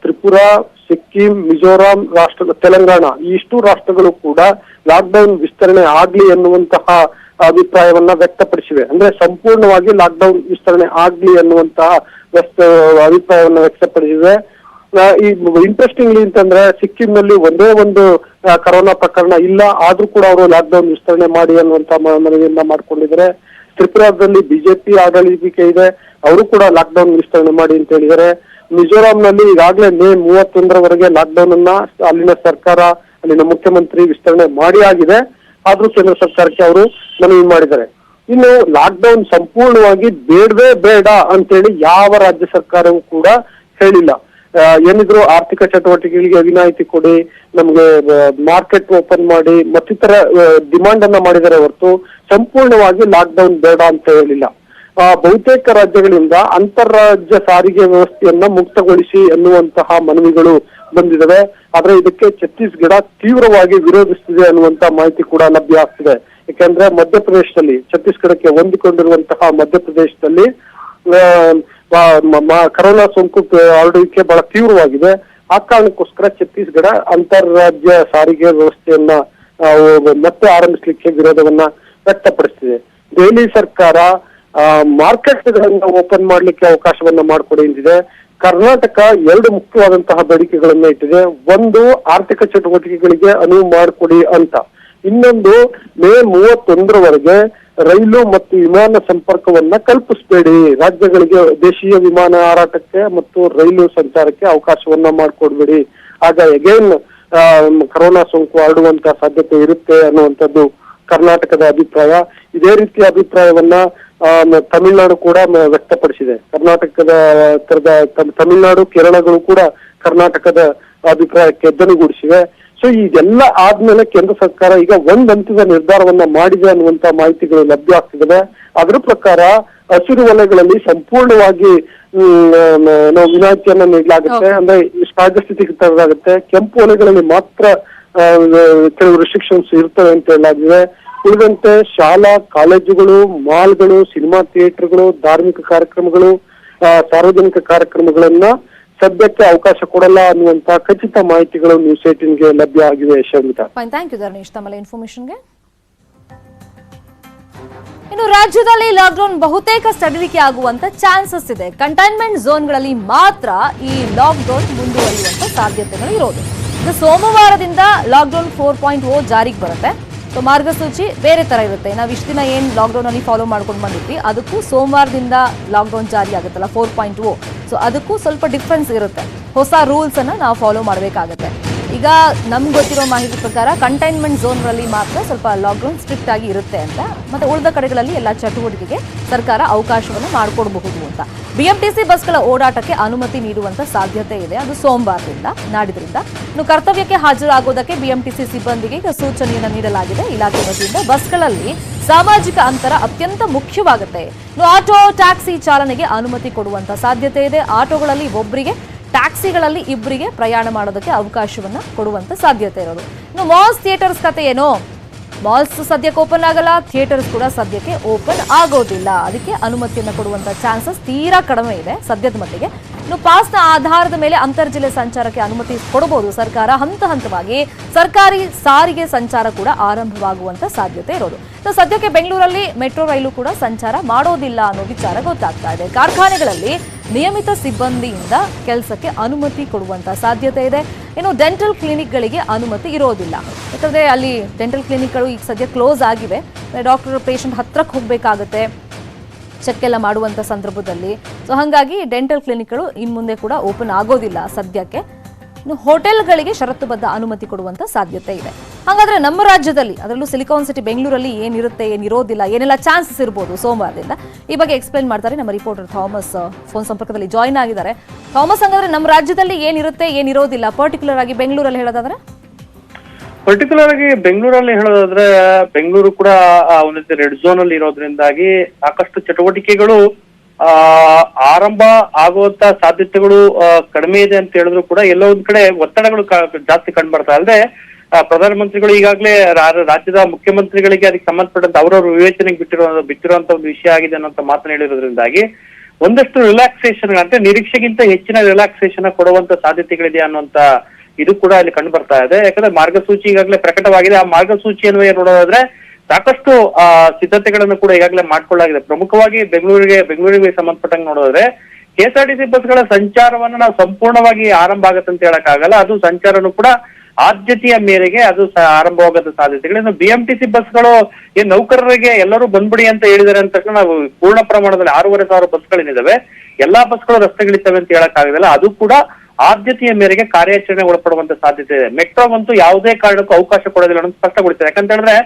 ತ್ರಿಪುರಾ, ಸಿಕ್ಕಿಂ, ಮಿಜೋರಾಂ ರಾಷ್ಟ್ರ, ತೆಲಂಗಾಣ, ಇಷ್ಟು ರಾಷ್ಟ್ರಗಳು ಕೂಡ ಲಾಕ್ಡೌನ್ ವಿಸ್ತರಣೆ ಆಗ್ಲಿ ಎನ್ನುವಂತಹ ಅಭಿಪ್ರಾಯವನ್ನ ವ್ಯಕ್ತಪಡಿಸಿವೆ. ಅಂದ್ರೆ ಸಂಪೂರ್ಣವಾಗಿ ಲಾಕ್ಡೌನ್ ವಿಸ್ತರಣೆ ಆಗ್ಲಿ ಅನ್ನುವಂತಹ ವ್ಯಕ್ತ ಅಭಿಪ್ರಾಯವನ್ನ ವ್ಯಕ್ತಪಡಿಸಿವೆ. ಈ ಇಂಟ್ರೆಸ್ಟಿಂಗ್ಲಿ ಅಂತಂದ್ರೆ ಸಿಕ್ಕಿಂನಲ್ಲಿ ಒಂದೇ ಒಂದು ಕರೋನಾ ಪ್ರಕರಣ ಇಲ್ಲ, ಆದ್ರೂ ಕೂಡ ಅವರು ಲಾಕ್ಡೌನ್ ವಿಸ್ತರಣೆ ಮಾಡಿ ಅನ್ನುವಂತ ಮನವಿಯನ್ನ ಮಾಡ್ಕೊಂಡಿದ್ದಾರೆ. ತ್ರಿಪುರಾದಲ್ಲಿ ಬಿಜೆಪಿ ಆಡಳಿತಿಕೆ ಇದೆ, ಅವರು ಕೂಡ ಲಾಕ್ಡೌನ್ ವಿಸ್ತರಣೆ ಮಾಡಿ ಅಂತ ಹೇಳಿದ್ದಾರೆ. ಮಿಜೋರಾಂನಲ್ಲಿ ಈಗಾಗಲೇ ಮೇ ಮೂವತ್ತೊಂದರವರೆಗೆ ಲಾಕ್ಡೌನ್ ಅನ್ನ ಅಲ್ಲಿನ ಸರ್ಕಾರ, ಅಲ್ಲಿನ ಮುಖ್ಯಮಂತ್ರಿ ವಿಸ್ತರಣೆ ಮಾಡಿ ಆಗಿದೆ. ಆದ್ರೂ ಕೇಂದ್ರ ಸರ್ಕಾರಕ್ಕೆ ಅವರು ಮನವಿ ಮಾಡಿದ್ದಾರೆ. ಇನ್ನು ಲಾಕ್ಡೌನ್ ಸಂಪೂರ್ಣವಾಗಿ ಬೇಡವೇ ಬೇಡ ಅಂತೇಳಿ ಯಾವ ರಾಜ್ಯ ಸರ್ಕಾರವೂ ಕೂಡ ಹೇಳಿಲ್ಲ. ಏನಿದ್ರು ಆರ್ಥಿಕ ಚಟುವಟಿಕೆಗಳಿಗೆ ವಿನಾಯಿತಿ ಕೊಡಿ, ನಮ್ಗೆ ಮಾರ್ಕೆಟ್ ಓಪನ್ ಮಾಡಿ, ಮತ್ತಿತರ ಡಿಮಾಂಡ್ ಅನ್ನ ಮಾಡಿದರೆ ಹೊರತು ಸಂಪೂರ್ಣವಾಗಿ ಲಾಕ್ಡೌನ್ ಬೇಡ ಅಂತ ಹೇಳಿಲ್ಲ. ಬಹುತೇಕ ರಾಜ್ಯಗಳಿಂದ ಅಂತಾರಾಜ್ಯ ಸಾರಿಗೆ ವ್ಯವಸ್ಥೆಯನ್ನ ಮುಕ್ತಗೊಳಿಸಿ ಎನ್ನುವಂತಹ ಮನವಿಗಳು ಬಂದಿದ್ದಾವೆ ಆದ್ರೆ ಇದಕ್ಕೆ ಛತ್ತೀಸ್ಗಢ ತೀವ್ರವಾಗಿ ವಿರೋಧಿಸುತ್ತಿದೆ ಅನ್ನುವಂತ ಮಾಹಿತಿ ಕೂಡ ಲಭ್ಯ ಆಗ್ತಿದೆ. ಯಾಕಂದ್ರೆ ಮಧ್ಯಪ್ರದೇಶದಲ್ಲಿ, ಛತ್ತೀಸ್ಗಢಕ್ಕೆ ಹೊಂದಿಕೊಂಡಿರುವಂತಹ ಮಧ್ಯಪ್ರದೇಶದಲ್ಲಿ ಕರೋನಾ ಸೋಂಕು ಹರಡುವಿಕೆ ಬಹಳ ತೀವ್ರವಾಗಿದೆ. ಆ ಕಾರಣಕ್ಕೋಸ್ಕರ ಛತ್ತೀಸ್ಗಢ ಅಂತಾರಾಜ್ಯ ಸಾರಿಗೆ ವ್ಯವಸ್ಥೆಯನ್ನ ಮತ್ತೆ ಆರಂಭಿಸಲಿಕ್ಕೆ ವಿರೋಧವನ್ನ ವ್ಯಕ್ತಪಡಿಸ್ತಿದೆ. ದೆಹಲಿ ಸರ್ಕಾರ ಮಾರ್ಕೆಟ್ಗಳನ್ನ ಓಪನ್ ಮಾಡ್ಲಿಕ್ಕೆ ಅವಕಾಶವನ್ನ ಮಾಡಿಕೊಡಿ ಎಂದಿದೆ ಕರ್ನಾಟಕ ಎರಡು ಮುಖ್ಯವಾದಂತಹ ಬೇಡಿಕೆಗಳನ್ನ ಇಟ್ಟಿದೆ. ಒಂದು, ಆರ್ಥಿಕ ಚಟುವಟಿಕೆಗಳಿಗೆ ಅನುವು ಮಾಡಿಕೊಡಿ ಅಂತ. ಇನ್ನೊಂದು, ಮೇ ಮೂವತ್ತೊಂದರವರೆಗೆ ರೈಲು ಮತ್ತು ವಿಮಾನ ಸಂಪರ್ಕವನ್ನ ಕಲ್ಪಿಸಬೇಡಿ. ರಾಜ್ಯಗಳಿಗೆ ದೇಶೀಯ ವಿಮಾನ ಹಾರಾಟಕ್ಕೆ ಮತ್ತು ರೈಲು ಸಂಚಾರಕ್ಕೆ ಅವಕಾಶವನ್ನ ಮಾಡಿಕೊಡ್ಬೇಡಿ. ಆಗ ಎಗೇನ್ ಕರೋನಾ ಸೋಂಕು ಹರಡುವಂತ ಸಾಧ್ಯತೆ ಇರುತ್ತೆ ಅನ್ನುವಂಥದ್ದು ಕರ್ನಾಟಕದ ಅಭಿಪ್ರಾಯ. ಇದೇ ರೀತಿಯ ಅಭಿಪ್ರಾಯವನ್ನ ತಮಿಳುನಾಡು ಕೂಡ ವ್ಯಕ್ತಪಡಿಸಿದೆ. ಕರ್ನಾಟಕದ ತರದ ತಮ್- ತಮಿಳುನಾಡು, ಕೇರಳಗಳು ಕೂಡ ಕರ್ನಾಟಕದ ಅಭಿಪ್ರಾಯಕ್ಕೆ ಧ್ವನಿಗೂಡಿಸಿವೆ ಸೊ ಇದೆಲ್ಲ ಆದ್ಮೇಲೆ ಕೇಂದ್ರ ಸರ್ಕಾರ ಈಗ ಒಂದ್ ಹಂತದ ನಿರ್ಧಾರವನ್ನ ಮಾಡಿದೆ ಅನ್ನುವಂತ ಮಾಹಿತಿಗಳು ಲಭ್ಯ ಆಗ್ತಿದೆ ಅದ್ರ ಪ್ರಕಾರ ಹಸಿರು ವಲಯಗಳಲ್ಲಿ ಸಂಪೂರ್ಣವಾಗಿ ನಾವು ವಿನಾಯಿತಿಯನ್ನ ನೀಡಲಾಗುತ್ತೆ. ಅಂದ್ರೆ ಸಹಜ ಸ್ಥಿತಿಗೆ ತರಲಾಗುತ್ತೆ. ಕೆಂಪು ವಲಯಗಳಲ್ಲಿ ಮಾತ್ರ ಕೆಲವು ರಿಸ್ಟ್ರಿಕ್ಷನ್ಸ್ ಇರ್ತವೆ ಅಂತ ಹೇಳಲಾಗಿದೆ. ಉಳಿದಂತೆ ಶಾಲಾ ಕಾಲೇಜುಗಳು ಮಾಲ್ಗಳು ಸಿನಿಮಾ ಥಿಯೇಟರ್ಗಳು ಧಾರ್ಮಿಕ ಕಾರ್ಯಕ್ರಮಗಳು ಸಾರ್ವಜನಿಕ ಕಾರ್ಯಕ್ರಮಗಳನ್ನ ಸದ್ಯಕ್ಕೆ ಅವಕಾಶ ಕೊಡಲ್ಲ ಅನ್ನುವಂತ ಖಚಿತ ಮಾಹಿತಿಗಳು ನ್ಯೂಸ್ ಏಟಿನ್ಗೆ ಲಭ್ಯ ಆಗಿವೆ, ಶರ್ಮಿತಾ. ಥ್ಯಾಂಕ್ ಯು ಇನ್ಫಾರ್ಮೇಶನ್ಗೆ ಇನ್ನು ರಾಜ್ಯದಲ್ಲಿ ಲಾಕ್ಡೌನ್ ಬಹುತೇಕ ಸಡಿಲಿಕೆ ಆಗುವಂತ ಚಾನ್ಸಸ್ ಇದೆ. ಕಂಟೈನ್ಮೆಂಟ್ ಝೋನ್ಗಳಲ್ಲಿ ಮಾತ್ರ ಈ ಲಾಕ್ಡೌನ್ ಮುಂದುವರಿಯುವಂತ ಸಾಧ್ಯತೆಗಳು ಇರೋದು. ಇದು ಸೋಮವಾರದಿಂದ ಲಾಕ್ಡೌನ್ ಫೋರ್ ಪಾಯಿಂಟ್ ಓ ಜಾರಿಗೆ ಬರುತ್ತೆ. ಸೊ ಮಾರ್ಗಸೂಚಿ ಬೇರೆ ತರ ಇರುತ್ತೆ. ನಾವು ಇಷ್ಟು ದಿನ ಏನು ಲಾಕ್ಡೌನ್ ಅಲ್ಲಿ ಫಾಲೋ ಮಾಡ್ಕೊಂಡು ಬಂದಿದ್ವಿ, ಅದಕ್ಕೂ ಸೋಮವಾರದಿಂದ ಲಾಕ್ಡೌನ್ ಜಾರಿ ಆಗುತ್ತಲ್ಲ ಫೋರ್ ಪಾಯಿಂಟ್ ಓ ಸೊ ಅದಕ್ಕೂ ಸ್ವಲ್ಪ ಡಿಫ್ರೆನ್ಸ್ ಇರುತ್ತೆ. ಹೊಸ ರೂಲ್ಸ್ ಅನ್ನ ನಾವು ಫಾಲೋ ಮಾಡಬೇಕಾಗತ್ತೆ. ಈಗ ನಮ್ಗೆ ಗೊತ್ತಿರೋ ಮಾಹಿತಿ ಪ್ರಕಾರ ಕಂಟೈನ್ಮೆಂಟ್ ಝೋನ್ಗಳಲ್ಲಿ ಮಾತ್ರ ಸ್ವಲ್ಪ ಲಾಕ್ಡೌನ್ ಸ್ಟ್ರಿಕ್ಟ್ ಆಗಿ ಇರುತ್ತೆ ಅಂತ. ಮತ್ತೆ ಉಳಿದ ಕಡೆಗಳಲ್ಲಿ ಎಲ್ಲ ಚಟುವಟಿಕೆಗೆ ಸರ್ಕಾರ ಅವಕಾಶವನ್ನು ಮಾಡಿಕೊಡಬಹುದು ಅಂತ. ಬಿಎಂಟಿಸಿ ಬಸ್ಗಳ ಓಡಾಟಕ್ಕೆ ಅನುಮತಿ ನೀಡುವಂತ ಸಾಧ್ಯತೆ ಇದೆ. ಅದು ಸೋಮವಾರದಿಂದ, ನಾಡಿದ್ರಿಂದ. ಇನ್ನು ಕರ್ತವ್ಯಕ್ಕೆ ಹಾಜರಾಗೋದಕ್ಕೆ ಬಿಎಂಟಿಸಿ ಸಿಬ್ಬಂದಿಗೆ ಈಗ ಸೂಚನೆಯನ್ನು ನೀಡಲಾಗಿದೆ. ಇಲಾಖೆ ವತಿಯಿಂದ ಬಸ್ಗಳಲ್ಲಿ ಸಾಮಾಜಿಕ ಅಂತರ ಅತ್ಯಂತ ಮುಖ್ಯವಾಗುತ್ತೆ. ಇನ್ನು ಆಟೋ, ಟ್ಯಾಕ್ಸಿ ಚಾಲನೆಗೆ ಅನುಮತಿ ಕೊಡುವಂತ ಸಾಧ್ಯತೆ ಇದೆ. ಆಟೋಗಳಲ್ಲಿ ಒಬ್ಬರಿಗೆ ಟ್ಯಾಕ್ಸಿಗಳಲ್ಲಿ ಇಬ್ಬರಿಗೆ ಪ್ರಯಾಣ ಮಾಡೋದಕ್ಕೆ ಅವಕಾಶವನ್ನ ಕೊಡುವಂತ ಸಾಧ್ಯತೆ ಇರೋದು. ಇನ್ನು ಮಾಲ್ಸ್ ಥಿಯೇಟರ್ಸ್ ಕತೆ ಏನು? ಮಾಲ್ಸ್ ಸದ್ಯಕ್ಕೆ ಓಪನ್ ಆಗಲ್ಲ, ಥಿಯೇಟರ್ಸ್ ಕೂಡ ಸದ್ಯಕ್ಕೆ ಓಪನ್ ಆಗೋದಿಲ್ಲ. ಅದಕ್ಕೆ ಅನುಮತಿಯನ್ನು ಕೊಡುವಂತ ಚಾನ್ಸಸ್ ತೀರಾ ಕಡಿಮೆ ಇದೆ ಸದ್ಯದ ಮಟ್ಟಿಗೆ. ಇನ್ನು ಪಾಸ್ನ ಆಧಾರದ ಮೇಲೆ ಅಂತರ್ಜಿಲ್ಲೆ ಸಂಚಾರಕ್ಕೆ ಅನುಮತಿ ಕೊಡಬಹುದು. ಸರ್ಕಾರ ಹಂತ ಹಂತವಾಗಿ ಸರ್ಕಾರಿ ಸಾರಿಗೆ ಸಂಚಾರ ಕೂಡ ಆರಂಭವಾಗುವಂತ ಸಾಧ್ಯತೆ ಇರೋದು. ಸದ್ಯಕ್ಕೆ ಬೆಂಗಳೂರಲ್ಲಿ ಮೆಟ್ರೋ ರೈಲು ಕೂಡ ಸಂಚಾರ ಮಾಡೋದಿಲ್ಲ ಅನ್ನೋ ವಿಚಾರ ಗೊತ್ತಾಗ್ತಾ ಇದೆ. ಕಾರ್ಖಾನೆಗಳಲ್ಲಿ ನಿಯಮಿತ ಸಿಬ್ಬಂದಿಯಿಂದ ಕೆಲಸಕ್ಕೆ ಅನುಮತಿ ಕೊಡುವಂತ ಸಾಧ್ಯತೆ ಇದೆ. ಇನ್ನು ಡೆಂಟಲ್ ಕ್ಲಿನಿಕ್ಗಳಿಗೆ ಅನುಮತಿ ಇರೋದಿಲ್ಲ. ಯಾಕಂದ್ರೆ ಅಲ್ಲಿ ಡೆಂಟಲ್ ಕ್ಲಿನಿಕ್ಗಳು ಈಗ ಸದ್ಯ ಕ್ಲೋಸ್ ಆಗಿವೆ. ಡಾಕ್ಟರ್ ಪೇಷಂಟ್ ಹತ್ರಕ್ಕೆ ಹೋಗಬೇಕಾಗುತ್ತೆ. ಚೆಕ್ ಎಲ್ಲ ಮಾಡುವಂಥ ಸಂದರ್ಭದಲ್ಲಿ. ಸೊ ಹಾಗಾಗಿ ಡೆಂಟಲ್ ಕ್ಲಿನಿಕ್ಗಳು ಇನ್ನು ಮುಂದೆ ಕೂಡ ಓಪನ್ ಆಗೋದಿಲ್ಲ ಸದ್ಯಕ್ಕೆ. ಇನ್ನು ಹೋಟೆಲ್ಗಳಿಗೆ ಷರತ್ತುಬದ್ಧ ಅನುಮತಿ ಕೊಡುವಂತ ಸಾಧ್ಯತೆ ಇದೆ. ಹಾಗಾದ್ರೆ ನಮ್ಮ ರಾಜ್ಯದಲ್ಲಿ, ಅದರಲ್ಲೂ ಸಿಲಿಕಾನ್ ಸಿಟಿ ಬೆಂಗಳೂರಲ್ಲಿ ಏನಿರುತ್ತೆ, ಏನಿರೋದಿಲ್ಲ, ಏನೆಲ್ಲ ಚಾನ್ಸಸ್ ಇರ್ಬೋದು ಸೋಮವಾರದಿಂದ? ಈ ಬಗ್ಗೆ ಎಕ್ಸ್ಪ್ಲೈನ್ ಮಾಡ್ತಾರೆ ನಮ್ಮ ರಿಪೋರ್ಟರ್ ಥಾಮಸ್ ಫೋನ್ ಸಂಪರ್ಕದಲ್ಲಿ ಜಾಯ್ನ್ ಆಗಿದ್ದಾರೆ. ಥಾಮಸ್ ಹಂಗಾದ್ರೆ ನಮ್ಮ ರಾಜ್ಯದಲ್ಲಿ ಏನಿರುತ್ತೆ, ಏನಿರೋದಿಲ್ಲ? ಪರ್ಟಿಕ್ಯುಲರ್ ಆಗಿ ಬೆಂಗಳೂರಲ್ಲಿ ಹೇಳೋದಾದ್ರೆ? ಪರ್ಟಿಕ್ಯುಲರ್ ಆಗಿ ಬೆಂಗಳೂರಲ್ಲಿ ಹೇಳೋದಾದ್ರೆ, ಬೆಂಗಳೂರು ಕೂಡ ಒಂದ್ ರೀತಿ ರೆಡ್ ಝೋನ್ ಅಲ್ಲಿ ಇರೋದ್ರಿಂದಾಗಿ ಸಾಕಷ್ಟು ಚಟುವಟಿಕೆಗಳು, ಆ, ಆರಂಭ ಆಗುವಂತ ಸಾಧ್ಯತೆಗಳು ಕಡಿಮೆ ಇದೆ ಅಂತ ಹೇಳಿದ್ರು ಕೂಡ ಎಲ್ಲೋ ಒಂದ್ ಕಡೆ ಒತ್ತಡಗಳು ಜಾಸ್ತಿ ಕಂಡು ಬರ್ತಾ ಅಲ್ಲದೆ ಪ್ರಧಾನಮಂತ್ರಿಗಳು ಈಗಾಗಲೇ ರಾಜ್ಯದ ಮುಖ್ಯಮಂತ್ರಿಗಳಿಗೆ ಅದಕ್ಕೆ ಸಂಬಂಧಪಟ್ಟಂತ ಅವರವ್ರ ವಿವೇಚನೆಗೆ ಬಿಟ್ಟಿರೋ, ಬಿಟ್ಟಿರುವಂತ ಒಂದು ವಿಷಯ ಆಗಿದೆ ಅನ್ನೋಂತ ಮಾತನ್ನ ಹೇಳಿರೋದ್ರಿಂದಾಗಿ ಒಂದಷ್ಟು ರಿಲ್ಯಾಕ್ಸೇಷನ್ ಅಂದ್ರೆ ನಿರೀಕ್ಷೆಗಿಂತ ಹೆಚ್ಚಿನ ರಿಲ್ಯಾಕ್ಸೇಷನ್ ಕೊಡುವಂತ ಸಾಧ್ಯತೆಗಳಿದೆ ಅನ್ನುವಂತ ಇದು ಕೂಡ ಅಲ್ಲಿ ಕಂಡು ಬರ್ತಾ ಇದೆ. ಯಾಕಂದ್ರೆ ಮಾರ್ಗಸೂಚಿ ಈಗಾಗಲೇ ಪ್ರಕಟವಾಗಿದೆ. ಆ ಮಾರ್ಗಸೂಚಿ ಅನ್ವಯ ನೋಡೋದಾದ್ರೆ ಸಾಕಷ್ಟು ಸಿದ್ಧತೆಗಳನ್ನು ಕೂಡ ಈಗಾಗಲೇ ಮಾಡ್ಕೊಳ್ಳಾಗಿದೆ ಪ್ರಮುಖವಾಗಿ ಬೆಂಗಳೂರಿಗೆ ಬೆಂಗಳೂರಿಗೆ ಸಂಬಂಧಪಟ್ಟಂಗೆ ನೋಡೋದ್ರೆ ಕೆಎಸ್ಆರ್ಟಿಸಿ ಬಸ್ಗಳ ಸಂಚಾರವನ್ನ ನಾವು ಸಂಪೂರ್ಣವಾಗಿ ಆರಂಭ ಆಗತ್ತೆ ಅಂತ ಹೇಳಕ್ಕಾಗಲ್ಲ. ಅದು ಸಂಚಾರನು ಕೂಡ ಆದ್ಯತೆಯ ಮೇರೆಗೆ ಅದು ಆರಂಭವಾಗದ ಸಾಧ್ಯತೆಗಳು. ಇನ್ನು ಬಿಎಂಟಿಸಿ ಬಸ್ಗಳು ಏನ್ ನೌಕರರಿಗೆ ಎಲ್ಲರೂ ಬಂದ್ಬಿಡಿ ಅಂತ ಹೇಳಿದ್ದಾರೆ ಅಂತ ನಾವು ಪೂರ್ಣ ಪ್ರಮಾಣದಲ್ಲಿ ಆರೂವರೆ ಸಾವಿರ ಬಸ್ಗಳೇನಿದಾವೆ ಎಲ್ಲಾ ಬಸ್ಗಳು ರಸ್ತೆಗಳಿದ್ದಾವೆ ಅಂತ ಹೇಳಕ್ಕಾಗಲ್ಲ ಅದು ಕೂಡ ಆದ್ಯತೆಯ ಮೇರೆಗೆ ಕಾರ್ಯಾಚರಣೆ ಒಳಪಡುವಂತ ಸಾಧ್ಯತೆ ಇದೆ. ಮೆಟ್ರೋಗಂತೂ ಯಾವುದೇ ಕಾರಣಕ್ಕೂ ಅವಕಾಶ ಕೊಡೋದಿಲ್ಲ ಅನ್ನೋದು ಸ್ಪಷ್ಟಗೊಳಿಸಿದೆ ಯಾಕಂತ ಹೇಳಿದ್ರೆ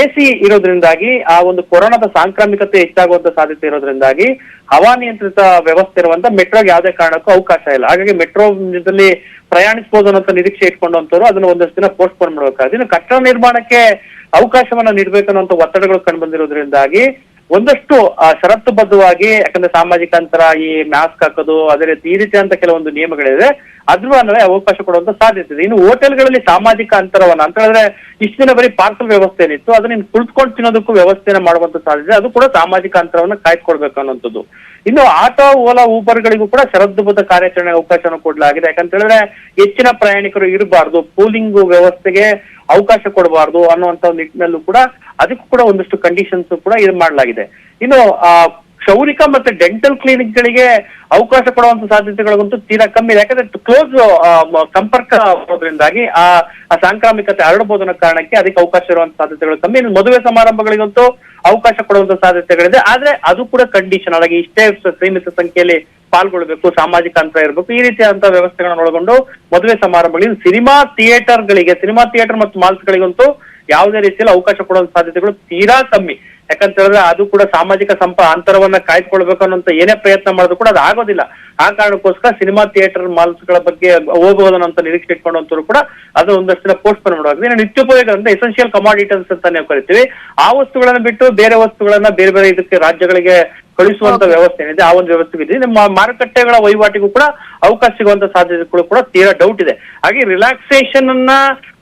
ಎಸಿ ಇರೋದ್ರಿಂದಾಗಿ, ಆ ಒಂದು ಕೊರೋನಾದ ಸಾಂಕ್ರಾಮಿಕತೆ ಹೆಚ್ಚಾಗುವಂತ ಸಾಧ್ಯತೆ ಇರೋದ್ರಿಂದಾಗಿ ಹವಾನಿಯಂತ್ರಿತ ವ್ಯವಸ್ಥೆ ಇರುವಂತ ಮೆಟ್ರೋಗೆ ಯಾವುದೇ ಕಾರಣಕ್ಕೂ ಅವಕಾಶ ಇಲ್ಲ. ಹಾಗಾಗಿ ಮೆಟ್ರೋದಲ್ಲಿ ಪ್ರಯಾಣಿಸಬಹುದು ಅನ್ನೋ ನಿರೀಕ್ಷೆ ಇಟ್ಕೊಂಡಂತವ್ರು ಅದನ್ನ ಒಂದಷ್ಟು ದಿನ ಪೋಸ್ಟ್ ಪೋನ್ ಮಾಡಬೇಕಾದ್ರೆ ಕಟ್ಟಡ ನಿರ್ಮಾಣಕ್ಕೆ ಅವಕಾಶವನ್ನ ನೀಡಬೇಕನ್ನುವಂತ ಒತ್ತಡಗಳು ಕಂಡು ಬಂದಿರೋದ್ರಿಂದಾಗಿ ಒಂದಷ್ಟು ಷರತ್ತುಬದ್ಧವಾಗಿ, ಯಾಕಂದ್ರೆ ಸಾಮಾಜಿಕ ಅಂತರ, ಈ ಮಾಸ್ಕ್ ಹಾಕೋದು, ಅದೇ ರೀತಿ ಈ ರೀತಿಯಂತ ಕೆಲವೊಂದು ನಿಯಮಗಳಿದೆ. ಅದ್ರ ಅನ್ವಯ ಅವಕಾಶ ಕೊಡುವಂತ ಸಾಧ್ಯತೆ ಇದೆ. ಇನ್ನು ಹೋಟೆಲ್ಗಳಲ್ಲಿ ಸಾಮಾಜಿಕ ಅಂತರವನ್ನ, ಅಂತ ಹೇಳಿದ್ರೆ ಇಷ್ಟು ದಿನ ಬರೀ ಪಾರ್ಸಲ್ ವ್ಯವಸ್ಥೆ ಏನಿತ್ತು, ಅದನ್ನ ಇನ್ನು ಕುಳಿತುಕೊಂಡು ತಿನ್ನೋದಕ್ಕೂ ವ್ಯವಸ್ಥೆನ ಮಾಡುವಂತ ಸಾಧ್ಯತೆ ಅದು ಕೂಡ ಸಾಮಾಜಿಕ ಅಂತರವನ್ನ ಕಾಯ್ದುಕೊಳ್ಬೇಕು ಅನ್ನೋಂಥದ್ದು ಇನ್ನು ಆಟೋ, ಓಲಾ, ಊಬರ್ಗಳಿಗೂ ಕೂಡ ಷರತ್ತುಬದ್ಧ ಕಾರ್ಯಾಚರಣೆ ಅವಕಾಶವನ್ನು ಕೊಡಲಾಗಿದೆ. ಯಾಕಂತ ಹೇಳಿದ್ರೆ ಹೆಚ್ಚಿನ ಪ್ರಯಾಣಿಕರು ಇರಬಾರ್ದು. ಪೂಲಿಂಗ್ ವ್ಯವಸ್ಥೆಗೆ ಅವಕಾಶ ಕೊಡಬಾರ್ದು ಅನ್ನುವಂತ ನಿಟ್ಟಿನಲ್ಲೂ ಕೂಡ ಅದಕ್ಕೂ ಕೂಡ ಒಂದಷ್ಟು ಕಂಡೀಷನ್ಸ್ ಕೂಡ ಇದು ಮಾಡಲಾಗಿದೆ. ಇನ್ನು, ಆ, ಕ್ಷೌರಿಕ ಮತ್ತೆ ಡೆಂಟಲ್ ಕ್ಲಿನಿಕ್ ಗಳಿಗೆ ಅವಕಾಶ ಕೊಡುವಂತ ಸಾಧ್ಯತೆಗಳಿಗಂತೂ ತೀರಾ ಕಮ್ಮಿ ಇದೆ. ಯಾಕಂದ್ರೆ ಕ್ಲೋಸ್ ಸಂಪರ್ಕ ಆಗೋದ್ರಿಂದಾಗಿ ಆ ಸಾಂಕ್ರಾಮಿಕತೆ ಹರಡಬಹುದು ಕಾರಣಕ್ಕೆ ಅದಕ್ಕೆ ಅವಕಾಶ ಇರುವಂತ ಸಾಧ್ಯತೆಗಳು ಕಮ್ಮಿ. ಮದುವೆ ಸಮಾರಂಭಗಳಿಗಂತೂ ಅವಕಾಶ ಕೊಡುವಂತ ಸಾಧ್ಯತೆಗಳಿದೆ. ಆದ್ರೆ ಅದು ಕೂಡ ಕಂಡೀಷನ್ ಆಗಿ ಇಷ್ಟೇ ಸೀಮಿತ ಸಂಖ್ಯೆಯಲ್ಲಿ ಪಾಲ್ಗೊಳ್ಬೇಕು ಸಾಮಾಜಿಕ ಅಂತರ ಇರಬೇಕು, ಈ ರೀತಿಯಾದಂತಹ ವ್ಯವಸ್ಥೆಗಳನ್ನ ಒಳಗೊಂಡು ಮದುವೆ ಸಮಾರಂಭಗಳಿಗೆ ಸಿನಿಮಾ ಥಿಯೇಟರ್ಗಳಿಗೆ, ಸಿನಿಮಾ ಥಿಯೇಟರ್ ಮತ್ತು ಮಾಲ್ಸ್ಗಳಿಗಂತೂ ಯಾವುದೇ ರೀತಿಯಲ್ಲಿ ಅವಕಾಶ ಕೊಡುವ ಸಾಧ್ಯತೆಗಳು ತೀರಾ ಕಮ್ಮಿ. ಯಾಕಂತ ಹೇಳಿದ್ರೆ ಅದು ಕೂಡ ಸಾಮಾಜಿಕ ಸಂಪ, ಅಂತರವನ್ನ ಕಾಯ್ದುಕೊಳ್ಬೇಕು ಅನ್ನೋಂತ ಏನೇ ಪ್ರಯತ್ನ ಮಾಡಿದ್ರು ಕೂಡ ಅದು ಆಗೋದಿಲ್ಲ. ಆ ಕಾರಣಕ್ಕೋಸ್ಕರ ಸಿನಿಮಾ ಥಿಯೇಟರ್, ಮಾಲ್ಸ್ಗಳ ಬಗ್ಗೆ ಹೋಗಬಹುದು ಅಂತ ನಿರೀಕ್ಷೆ ಇಟ್ಕೊಂಡಂತರು ಕೂಡ ಅದು ಒಂದಷ್ಟು ದಿನ ಪೋಸ್ಟ್ ಪೋನ್ ಇನ್ನು ನಿತ್ಯೋಪಯೋಗ ಅಂದ್ರೆ ಎಸೆನ್ಷಿಯಲ್ ಕಮಾಡಿಟೀಸ್ ಅಂತ ನಾವು ಕರಿತೀವಿ. ಆ ವಸ್ತುಗಳನ್ನ ಬಿಟ್ಟು ಬೇರೆ ವಸ್ತುಗಳನ್ನ ಬೇರೆ ಬೇರೆ ಇದಕ್ಕೆ, ರಾಜ್ಯಗಳಿಗೆ ಕಳಿಸುವಂತ ವ್ಯವಸ್ಥೆ ಏನಿದೆ ಆ ಒಂದು ವ್ಯವಸ್ಥೆ ಇದೆ. ನಮ್ಮ ಮಾರುಕಟ್ಟೆಗಳ ವಹಿವಾಟಿಗೂ ಕೂಡ ಅವಕಾಶ ಸಿಗುವಂತ ಸಾಧ್ಯತೆ ಕೂಡ ತೀರಾ ಡೌಟ್ ಇದೆ. ಹಾಗೆ ರಿಲ್ಯಾಕ್ಸೇಷನ್ ಅನ್ನ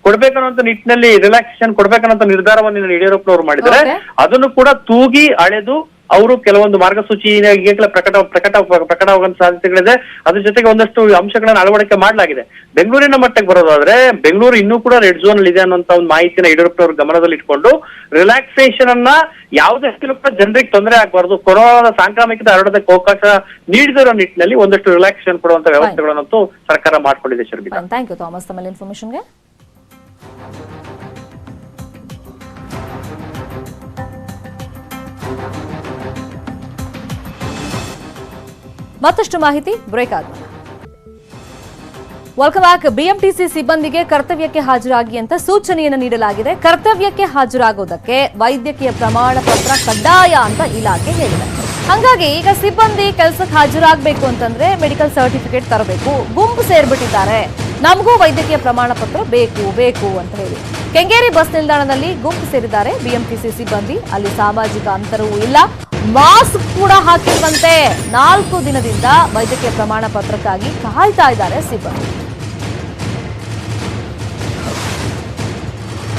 ಕೊಡ್ಬೇಕನ್ನುವಂತ ನಿಟ್ಟಿನಲ್ಲಿ ರಿಲ್ಯಾಕ್ಸೇಷನ್ ಕೊಡ್ಬೇಕನ್ನುವಂತ ನಿರ್ಧಾರವನ್ನು ಯಡಿಯೂರಪ್ಪನವರು ಮಾಡಿದ್ದಾರೆ. ಅದನ್ನು ಕೂಡ ತೂಗಿ ಅಳೆದು ಅವರು ಕೆಲವೊಂದು ಮಾರ್ಗಸೂಚಿ ಈಗಾಗಲೇ ಪ್ರಕಟ ಪ್ರಕಟ, ಪ್ರಕಟವಾಗುವಂತ ಸಾಧ್ಯತೆಗಳಿದೆ. ಅದ್ರ ಜೊತೆಗೆ ಒಂದಷ್ಟು ಅಂಶಗಳನ್ನ ಅಳವಡಿಕೆ ಮಾಡಲಾಗಿದೆ. ಬೆಂಗಳೂರಿನ ಮಟ್ಟಕ್ಕೆ ಬರೋದಾದ್ರೆ, ಬೆಂಗಳೂರು ಇನ್ನೂ ಕೂಡ ರೆಡ್ ಝೋನ್ ಅಲ್ಲಿ ಇದೆ ಅನ್ನುವಂತ ಒಂದು ಮಾಹಿತಿನ ಯಡಿಯೂರಪ್ಪನವರು ಗಮನದಲ್ಲಿ ಇಟ್ಕೊಂಡು ರಿಲ್ಯಾಕ್ಸೇಷನ್ ಅನ್ನ ಯಾವುದೇ ಕೂಡ ಜನರಿಗೆ ತೊಂದರೆ ಆಗಬಾರ್ದು. ಕೊರೋನಾದ ಸಾಂಕ್ರಾಮಿಕದ ಹರಡೋದಕ್ಕೆ ಅವಕಾಶ ನೀಡಿದಿರೋ ನಿಟ್ಟಿನಲ್ಲಿ ಒಂದಷ್ಟು ರಿಲ್ಯಾಕ್ಸೇಷನ್ ಕೊಡುವಂತ ವ್ಯವಸ್ಥೆಗಳನ್ನಂತೂ ಸರ್ಕಾರ ಮಾಡ್ಕೊಂಡಿದೆ ಶರ್ಮಿತಾ ಥ್ಯಾಂಕ್ ಯು ಥಾಮಸ್ ತಮ್ಮಲ್ಲಿ ಇನ್ಫಾರ್ಮೇಶನ್ಗೆ ಮತ್ತಷ್ಟು ಮಾಹಿತಿ ಬ್ರೇಕ್ ಆದ ವೆಲ್ಕಮ್ ಬ್ಯಾಕ್ ಬಿಎಂಟಿಸಿ ಸಿಬ್ಬಂದಿಗೆ ಕರ್ತವ್ಯಕ್ಕೆ ಹಾಜರಾಗಿ ಅಂತ ಸೂಚನೆಯನ್ನು ನೀಡಲಾಗಿದೆ. ಕರ್ತವ್ಯಕ್ಕೆ ಹಾಜರಾಗೋದಕ್ಕೆ ವೈದ್ಯಕೀಯ ಪ್ರಮಾಣ ಪತ್ರ ಕಡ್ಡಾಯ ಅಂತ ಇಲಾಖೆ ಹೇಳಿದೆ. ಹಂಗಾಗಿ ಈಗ ಸಿಬ್ಬಂದಿ ಕೆಲಸಕ್ಕೆ ಹಾಜರಾಗಬೇಕು ಅಂತಂದ್ರೆ ಮೆಡಿಕಲ್ ಸರ್ಟಿಫಿಕೇಟ್ ತರಬೇಕು. ಗುಂಪು ಸೇರ್ಬಿಟ್ಟಿದ್ದಾರೆ. ನಮಗೂ ವೈದ್ಯಕೀಯ ಪ್ರಮಾಣ ಪತ್ರ ಬೇಕು ಬೇಕು ಅಂತ ಹೇಳಿ. ಕೆಂಗೇರಿ ಬಸ್ ನಿಲ್ದಾಣದಲ್ಲಿ ಗುಂಪು ಸೇರಿದ್ದಾರೆ ಬಿಎಂಟಿಸಿ ಸಿಬ್ಬಂದಿ. ಅಲ್ಲಿ ಸಾಮಾಜಿಕ ಅಂತರವೂ ಇಲ್ಲ. ಮಾಸ್ಕ್ ಕೂಡ ಹಾಕಿರುವಂತೆ ನಾಲ್ಕು ದಿನದಿಂದ ವೈದ್ಯಕೀಯ ಪ್ರಮಾಣ ಪತ್ರಕ್ಕಾಗಿ ಕಾಯ್ತಾ ಇದ್ದಾರೆ ಸಿಬ್ಬಂದಿ.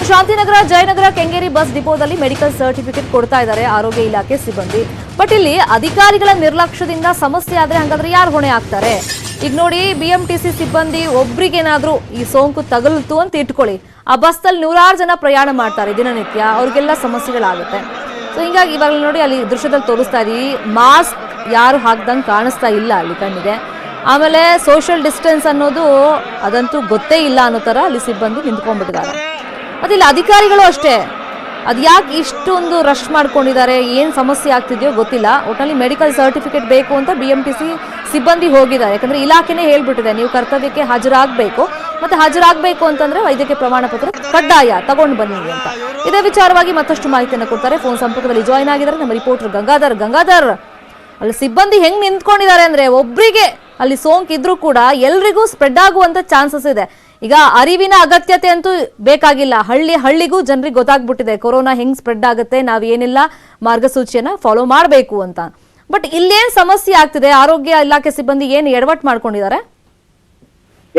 ಶಾಂತಿನಗರ, ಜಯನಗರ, ಕೆಂಗೇರಿ ಬಸ್ ಡಿಪೋದಲ್ಲಿ ಮೆಡಿಕಲ್ ಸರ್ಟಿಫಿಕೇಟ್ ಕೊಡ್ತಾ ಇದ್ದಾರೆ ಆರೋಗ್ಯ ಇಲಾಖೆ ಸಿಬ್ಬಂದಿ. ಬಟ್ ಇಲ್ಲಿ ಅಧಿಕಾರಿಗಳ ನಿರ್ಲಕ್ಷ್ಯದಿಂದ ಸಮಸ್ಯೆ ಆದ್ರೆ ಹಂಗಾದ್ರೆ ಯಾರು ಹೊಣೆ ಆಗ್ತಾರೆ? ಈಗ ನೋಡಿ, ಬಿಎಂಟಿಸಿ ಸಿಬ್ಬಂದಿ ಒಬ್ರಿಗೇನಾದ್ರೂ ಈ ಸೋಂಕು ತಗಲ್ತು ಅಂತ ಇಟ್ಕೊಳ್ಳಿ. ಆ ಬಸ್ನಲ್ಲಿ ನೂರಾರು ಜನ ಪ್ರಯಾಣ ಮಾಡ್ತಾರೆ ದಿನನಿತ್ಯ. ಅವ್ರಿಗೆಲ್ಲ ಸಮಸ್ಯೆಗಳಾಗುತ್ತೆ. ಸೊ ಹಿಂಗಾಗಿ ಇವಾಗ ನೋಡಿ ಅಲ್ಲಿ ದೃಶ್ಯದಲ್ಲಿ ತೋರಿಸ್ತಾ ಇದೀವಿ. ಮಾಸ್ಕ್ ಯಾರು ಹಾಕ್ದಂಗೆ ಕಾಣಿಸ್ತಾ ಇಲ್ಲ ಅಲ್ಲಿ ಕಣ್ಣಿಗೆ. ಆಮೇಲೆ ಸೋಷಿಯಲ್ ಡಿಸ್ಟೆನ್ಸ್ ಅನ್ನೋದು ಅದಂತೂ ಗೊತ್ತೇ ಇಲ್ಲ ಅನ್ನೋ ಥರ ಅಲ್ಲಿ ಸಿಬ್ಬಂದಿ ನಿಂತ್ಕೊಂಡ್ಬಿಟ್ಟಿದ್ದಾರೆ. ಮತ್ತು ಇಲ್ಲಿ ಅಧಿಕಾರಿಗಳು ಅಷ್ಟೇ. ಅದು ಯಾಕೆ ಇಷ್ಟೊಂದು ರಶ್ ಮಾಡ್ಕೊಂಡಿದ್ದಾರೆ? ಏನು ಸಮಸ್ಯೆ ಆಗ್ತಿದೆಯೋ ಗೊತ್ತಿಲ್ಲ. ಒಟ್ಟಲ್ಲಿ ಮೆಡಿಕಲ್ ಸರ್ಟಿಫಿಕೇಟ್ ಬೇಕು ಅಂತ ಬಿ ಎಂ ಟಿ ಸಿ ಸಿಬ್ಬಂದಿ ಹೋಗಿದ್ದಾರೆ. ಯಾಕಂದರೆ ಇಲಾಖೆನೇ ಹೇಳಿಬಿಟ್ಟಿದೆ, ನೀವು ಕರ್ತವ್ಯಕ್ಕೆ ಹಾಜರಾಗಬೇಕು. ಮತ್ತೆ ಹಾಜರಾಗಬೇಕು ಅಂತಂದ್ರೆ ವೈದ್ಯಕೀಯ ಪ್ರಮಾಣ ಪತ್ರ ಕಡ್ಡಾಯ ತಗೊಂಡು ಬನ್ನಿ ಅಂತ. ಇದೇ ವಿಚಾರವಾಗಿ ಮತ್ತಷ್ಟು ಮಾಹಿತಿಯನ್ನು ಕೊಡ್ತಾರೆ. ಫೋನ್ ಸಂಪರ್ಕದಲ್ಲಿ ಜಾಯ್ನ್ ಆಗಿದ್ದಾರೆ. ನಮ್ಮ ರಿಪೋರ್ಟರ್ ಗಂಗಾಧರ್. ಗಂಗಾಧರ್, ಅಲ್ಲಿ ಸಿಬ್ಬಂದಿ ಹೆಂಗ್ ನಿಂತ್ಕೊಂಡಿದ್ದಾರೆ ಅಂದ್ರೆ ಒಬ್ರಿಗೆ ಅಲ್ಲಿ ಸೋಂಕು ಇದ್ರೂ ಕೂಡ ಎಲ್ರಿಗೂ ಸ್ಪ್ರೆಡ್ ಆಗುವಂತ ಚಾನ್ಸಸ್ ಇದೆ. ಈಗ ಅರಿವಿನ ಅಗತ್ಯತೆ ಅಂತೂ ಬೇಕಾಗಿಲ್ಲ. ಹಳ್ಳಿ ಹಳ್ಳಿಗೂ ಜನರಿಗೆ ಗೊತ್ತಾಗ್ಬಿಟ್ಟಿದೆ. ಕೊರೋನಾ ಹೆಂಗ್ ಸ್ಪ್ರೆಡ್ ಆಗುತ್ತೆ, ನಾವ್ ಏನೆಲ್ಲ, ಮಾರ್ಗಸೂಚಿಯನ್ನ ಫಾಲೋ ಮಾಡಬೇಕು ಅಂತ. ಬಟ್ ಇಲ್ಲೇನ್ ಸಮಸ್ಯೆ ಆಗ್ತಿದೆ? ಆರೋಗ್ಯ ಇಲಾಖೆ ಸಿಬ್ಬಂದಿ ಏನು ಎಡವಟ್ ಮಾಡ್ಕೊಂಡಿದ್ದಾರೆ?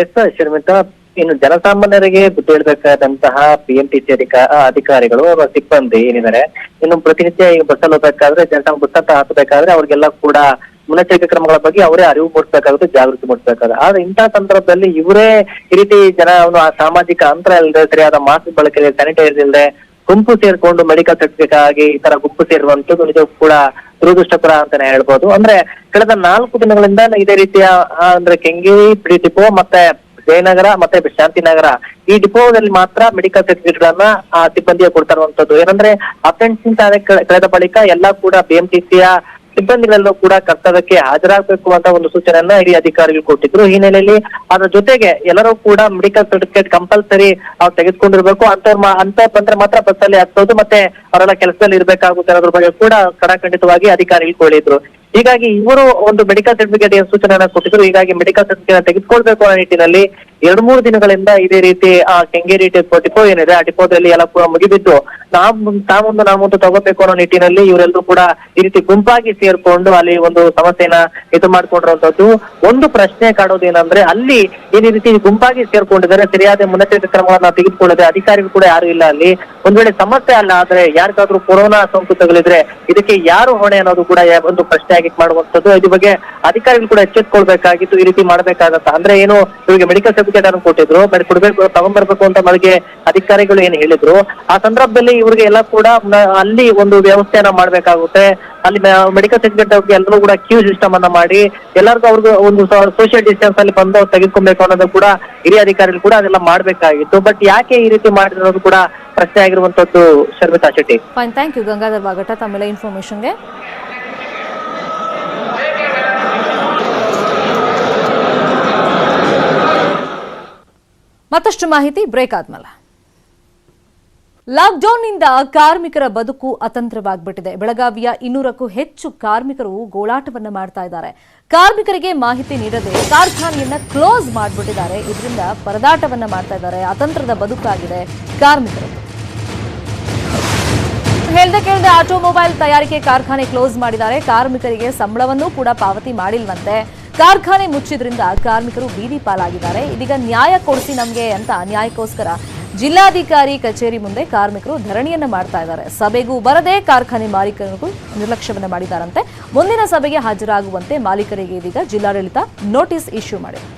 ಎಸ್ ಶರ್ಮಿತ ಇನ್ನು ಜನಸಾಮಾನ್ಯರಿಗೆ ಬುದ್ಧಿ ಹೇಳ್ಬೇಕಾದಂತಹ ಪಿ ಎಂ ಟಿ ಸಿ ಅಧಿಕಾರಿಗಳು ಸಿಬ್ಬಂದಿ ಏನಿದ್ದಾರೆ, ಇನ್ನು ಪ್ರತಿನಿತ್ಯ ಈಗ ಬಸ್ಸಲ್ಲಿ ಹೋಗ್ಬೇಕಾದ್ರೆ, ಜನಸಾಮಾನ್ಯ ಬಸ್ ಅಂತ ಹಾಕಬೇಕಾದ್ರೆ ಅವ್ರಿಗೆಲ್ಲ ಕೂಡ ಮುನ್ನೆಚ್ಚರಿಕೆ ಕ್ರಮಗಳ ಬಗ್ಗೆ ಅವರೇ ಅರಿವು ಮೂಡಿಸಬೇಕಾಗುತ್ತೆ, ಜಾಗೃತಿ ಮೂಡಿಸಬೇಕಾಗುತ್ತೆ. ಆದ್ರೆ ಇಂತಹ ಸಂದರ್ಭದಲ್ಲಿ ಇವರೇ ಈ ರೀತಿ ಜನ ಅವನು ಆ ಸಾಮಾಜಿಕ ಅಂತರ ಇಲ್ಲದೆ ಸರಿಯಾದ ಮಾಸ್ಕ್ ಬಳಕೆ ಸ್ಯಾನಿಟೈಸರ್ ಇಲ್ಲದೆ ಗುಂಪು ಸೇರ್ಕೊಂಡು ಮೆಡಿಕಲ್ ಸರ್ಟಿಫಿಕೇಟ್ ಆಗಿ ಈ ತರ ಗುಂಪು ಸೇರುವಂತದ್ದು ನಿಜಕ್ಕೂ ಕೂಡ ದುರದೃಷ್ಟಕರ ಅಂತಾನೆ ಹೇಳ್ಬೋದು. ಅಂದ್ರೆ ಕಳೆದ ನಾಲ್ಕು ದಿನಗಳಿಂದ ಇದೇ ರೀತಿಯ ಅಂದ್ರೆ ಕೆಂಗೇರಿ ಬಿಡಿ ಡಿಪೋ ಮತ್ತೆ ಜಯನಗರ ಮತ್ತೆ ಶಾಂತಿನಗರ, ಈ ಡಿಪೋದಲ್ಲಿ ಮಾತ್ರ ಮೆಡಿಕಲ್ ಸರ್ಟಿಫಿಕೇಟ್ ಗಳನ್ನ ಆ, ಸಿಬ್ಬಂದಿಗೆ ಕೊಡ್ತಾ ಇರುವಂತದ್ದು. ಏನಂದ್ರೆ ಅಪೆಂಡ್ಸ್ ಕಳೆದ ಬಳಿಕ ಎಲ್ಲಾ ಕೂಡ ಬಿಎಂಟಿಸಿಯ ಸಿಬ್ಬಂದಿಗಳೆಲ್ಲರೂ ಕೂಡ ಕರ್ತವ್ಯಕ್ಕೆ ಹಾಜರಾಗಬೇಕು ಅಂತ ಒಂದು ಸೂಚನೆಯನ್ನ ಇಡೀ ಅಧಿಕಾರಿಗಳು ಕೊಟ್ಟಿದ್ರು. ಹಿನ್ನೆಲೆಯಲ್ಲಿ ಅದರ ಜೊತೆಗೆ ಎಲ್ಲರೂ ಕೂಡ ಮೆಡಿಕಲ್ ಸರ್ಟಿಫಿಕೇಟ್ ಕಂಪಲ್ಸರಿ ಅವ್ರು ತೆಗೆದುಕೊಂಡಿರ್ಬೇಕು. ಅಂತವ್ರ ಅಂತ ಬಂದ್ರೆ ಮಾತ್ರ ಬಸ್ಸಲ್ಲಿ ಹತ್ತೋದು ಮತ್ತೆ ಅವರೆಲ್ಲ ಕೆಲಸದಲ್ಲಿ ಇರಬೇಕಾಗುತ್ತೆ ಅನ್ನೋದ್ರ ಬಗ್ಗೆ ಕೂಡ ಕಡಾಖಂಡಿತವಾಗಿ ಅಧಿಕಾರಿಗಳು ಹೇಳಿದ್ರು ಹೀಗಾಗಿ ಇವರು ಒಂದು ಮೆಡಿಕಲ್ ಸರ್ಟಿಫಿಕೇಟ್ ಸೂಚನೆಯನ್ನ ಕೊಟ್ಟಿದ್ರು. ಹೀಗಾಗಿ ಮೆಡಿಕಲ್ ಸರ್ಟಿಫಿಕೇಟ್ ತೆಗೆದುಕೊಳ್ಬೇಕು ಅನ್ನೋ ನಿಟ್ಟಿನಲ್ಲಿ ಎರಡು ಮೂರು ದಿನಗಳಿಂದ ಇದೇ ರೀತಿ, ಆ ಕೆಂಗೇರಿ ಡಿಪೋ ಏನಿದೆ, ಆ ಡಿಪೋದಲ್ಲಿ ಎಲ್ಲ ಕೂಡ ಮುಗಿಬಿದ್ದು, ನಾವ್ ತಾವೊಂದು ನಾವೊಂದು ತಗೋಬೇಕು ಅನ್ನೋ ನಿಟ್ಟಿನಲ್ಲಿ ಇವರೆಲ್ಲರೂ ಕೂಡ ಈ ರೀತಿ ಗುಂಪಾಗಿ ಸೇರ್ಕೊಂಡು ಅಲ್ಲಿ ಒಂದು ಸಮಸ್ಯೆನ ಇದು ಮಾಡ್ಕೊಂಡಿರುವಂತದ್ದು. ಒಂದು ಪ್ರಶ್ನೆ ಕಾಡೋದೇನಂದ್ರೆ ಅಲ್ಲಿ ಈ ರೀತಿ ಗುಂಪಾಗಿ ಸೇರ್ಕೊಂಡಿದ್ದಾರೆ, ಸರಿಯಾದ ಮುನ್ನೆಚ್ಚರಿಕೆ ಕ್ರಮಗಳನ್ನ ತೆಗೆದುಕೊಳ್ಳದೆ, ಅಧಿಕಾರಿಗಳು ಕೂಡ ಯಾರು ಇಲ್ಲ ಅಲ್ಲಿ. ಒಂದ್ ವೇಳೆ ಸಮಸ್ಯೆ ಅಲ್ಲ ಆದ್ರೆ, ಯಾರಿಗಾದ್ರೂ ಕೊರೋನಾ ಸೋಂಕು ತಗಲಿದ್ರೆ ಇದಕ್ಕೆ ಯಾರು ಹೊಣೆ ಅನ್ನೋದು ಕೂಡ ಒಂದು ಪ್ರಶ್ನೆ ಆಗಿ ಮಾಡುವಂತದ್ದು. ಇದ್ರ ಬಗ್ಗೆ ಅಧಿಕಾರಿಗಳು ಕೂಡ ಎಚ್ಚೆತ್ಕೊಳ್ಬೇಕಾಗಿತ್ತು, ಈ ರೀತಿ ಮಾಡ್ಬೇಕಾಗತ್ತ? ಅಂದ್ರೆ ಏನು, ಇವರಿಗೆ ಮೆಡಿಕಲ್ ಸರ್ಟಿಫಿಕೇಟ್ ಅನ್ನು ಕೊಟ್ಟಿದ್ರು ಬಟ್ ಕೊಡ್ಬೇಕು ತಗೊಂಡ್ಬರ್ಬೇಕು ಅಂತ ಮಳಿಗೆ ಅಧಿಕಾರಿಗಳು ಏನು ಹೇಳಿದ್ರು. ಆ ಸಂದರ್ಭದಲ್ಲಿ ಇವ್ರಿಗೆ ಎಲ್ಲ ಕೂಡ ಅಲ್ಲಿ ಒಂದು ವ್ಯವಸ್ಥೆಯನ್ನ ಮಾಡ್ಬೇಕಾಗುತ್ತೆ. ಅಲ್ಲಿ ಮೆಡಿಕಲ್ ಸರ್ಟಿಫಿಕೇಟ್ ಎಲ್ಲರೂ ಕೂಡ ಕ್ಯೂ ಸಿಸ್ಟಮ್ ಅನ್ನ ಮಾಡಿ, ಎಲ್ಲರಿಗೂ ಅವ್ರಿಗೆ ಒಂದು ಸೋಷಿಯಲ್ ಡಿಸ್ಟೆನ್ಸ್ ಅಲ್ಲಿ ಬಂದು ಅವ್ರು ತೆಗೆದುಕೊಬೇಕು ಅನ್ನೋದು ಕೂಡ ಹಿರಿಯ ಅಧಿಕಾರಿಗಳು ಕೂಡ ಅದೆಲ್ಲ ಮಾಡ್ಬೇಕಾಗಿತ್ತು. ಬಟ್ ಯಾಕೆ ಈ ರೀತಿ ಮಾಡಿರೋದು ಕೂಡ ಪ್ರಶ್ನೆ ಆಗಿರುವಂತದ್ದು ಶರ್ಮಿತಾ ಶೆಟ್ಟಿ. ಯು ಗಂಗಾಧರ್ ಬಾಗಟ ತಮ್ಮೆಲ್ಲ ಇನ್ಫಾರ್ಮೇಶನ್ಗೆ ಮತ್ತಷ್ಟು ಮಾಹಿತಿ ಬ್ರೇಕ್ ಆದ್ಮೇಲೆ. ಲಾಕ್ಡೌನ್ನಿಂದ ಕಾರ್ಮಿಕರ ಬದುಕು ಅತಂತ್ರವಾಗ್ಬಿಟ್ಟಿದೆ. ಬೆಳಗಾವಿಯ ಇನ್ನೂರಕ್ಕೂ ಹೆಚ್ಚು ಕಾರ್ಮಿಕರು ಗೋಳಾಟವನ್ನು ಮಾಡ್ತಾ ಇದ್ದಾರೆ. ಕಾರ್ಮಿಕರಿಗೆ ಮಾಹಿತಿ ನೀಡದೆ ಕಾರ್ಖಾನೆಯನ್ನ ಕ್ಲೋಸ್ ಮಾಡಿಬಿಟ್ಟಿದ್ದಾರೆ. ಇದರಿಂದ ಪರದಾಟವನ್ನ ಮಾಡ್ತಾ ಇದ್ದಾರೆ. ಅತಂತ್ರದ ಬದುಕಾಗಿದೆ ಕಾರ್ಮಿಕರು. ಹೇಳ್ದೆ ಕೇಳದೆ ಆಟೋಮೊಬೈಲ್ ತಯಾರಿಕೆ ಕಾರ್ಖಾನೆ ಕ್ಲೋಸ್ ಮಾಡಿದ್ದಾರೆ. ಕಾರ್ಮಿಕರಿಗೆ ಸಂಬಳವನ್ನೂ ಕೂಡ ಪಾವತಿ ಮಾಡಿಲ್ವಂತೆ. ಕಾರ್ಖಾನೆ ಮುಚ್ಚಿದ್ರಿಂದ ಕಾರ್ಮಿಕರು ಬೀದಿ ಪಾಲಾಗಿದ್ದಾರೆ. ಇದೀಗ ನ್ಯಾಯ ಕೊಡಿಸಿ ನಮಗೆ ಅಂತ ನ್ಯಾಯಕ್ಕೋಸ್ಕರ ಜಿಲ್ಲಾಧಿಕಾರಿ ಕಚೇರಿ ಮುಂದೆ ಕಾರ್ಮಿಕರು ಧರಣಿಯನ್ನ ಮಾಡ್ತಾ ಇದ್ದಾರೆ. ಸಭೆಗೂ ಬರದೆ ಕಾರ್ಖಾನೆ ಮಾಲೀಕರಿಗೂ ನಿರ್ಲಕ್ಷ್ಯವನ್ನ ಮಾಡಿದ್ದಾರಂತೆ. ಮುಂದಿನ ಸಭೆಗೆ ಹಾಜರಾಗುವಂತೆ ಮಾಲೀಕರಿಗೆ ಇದೀಗ ಜಿಲ್ಲಾಡಳಿತ ನೋಟಿಸ್ ಇಶ್ಯೂ ಮಾಡಿದೆ.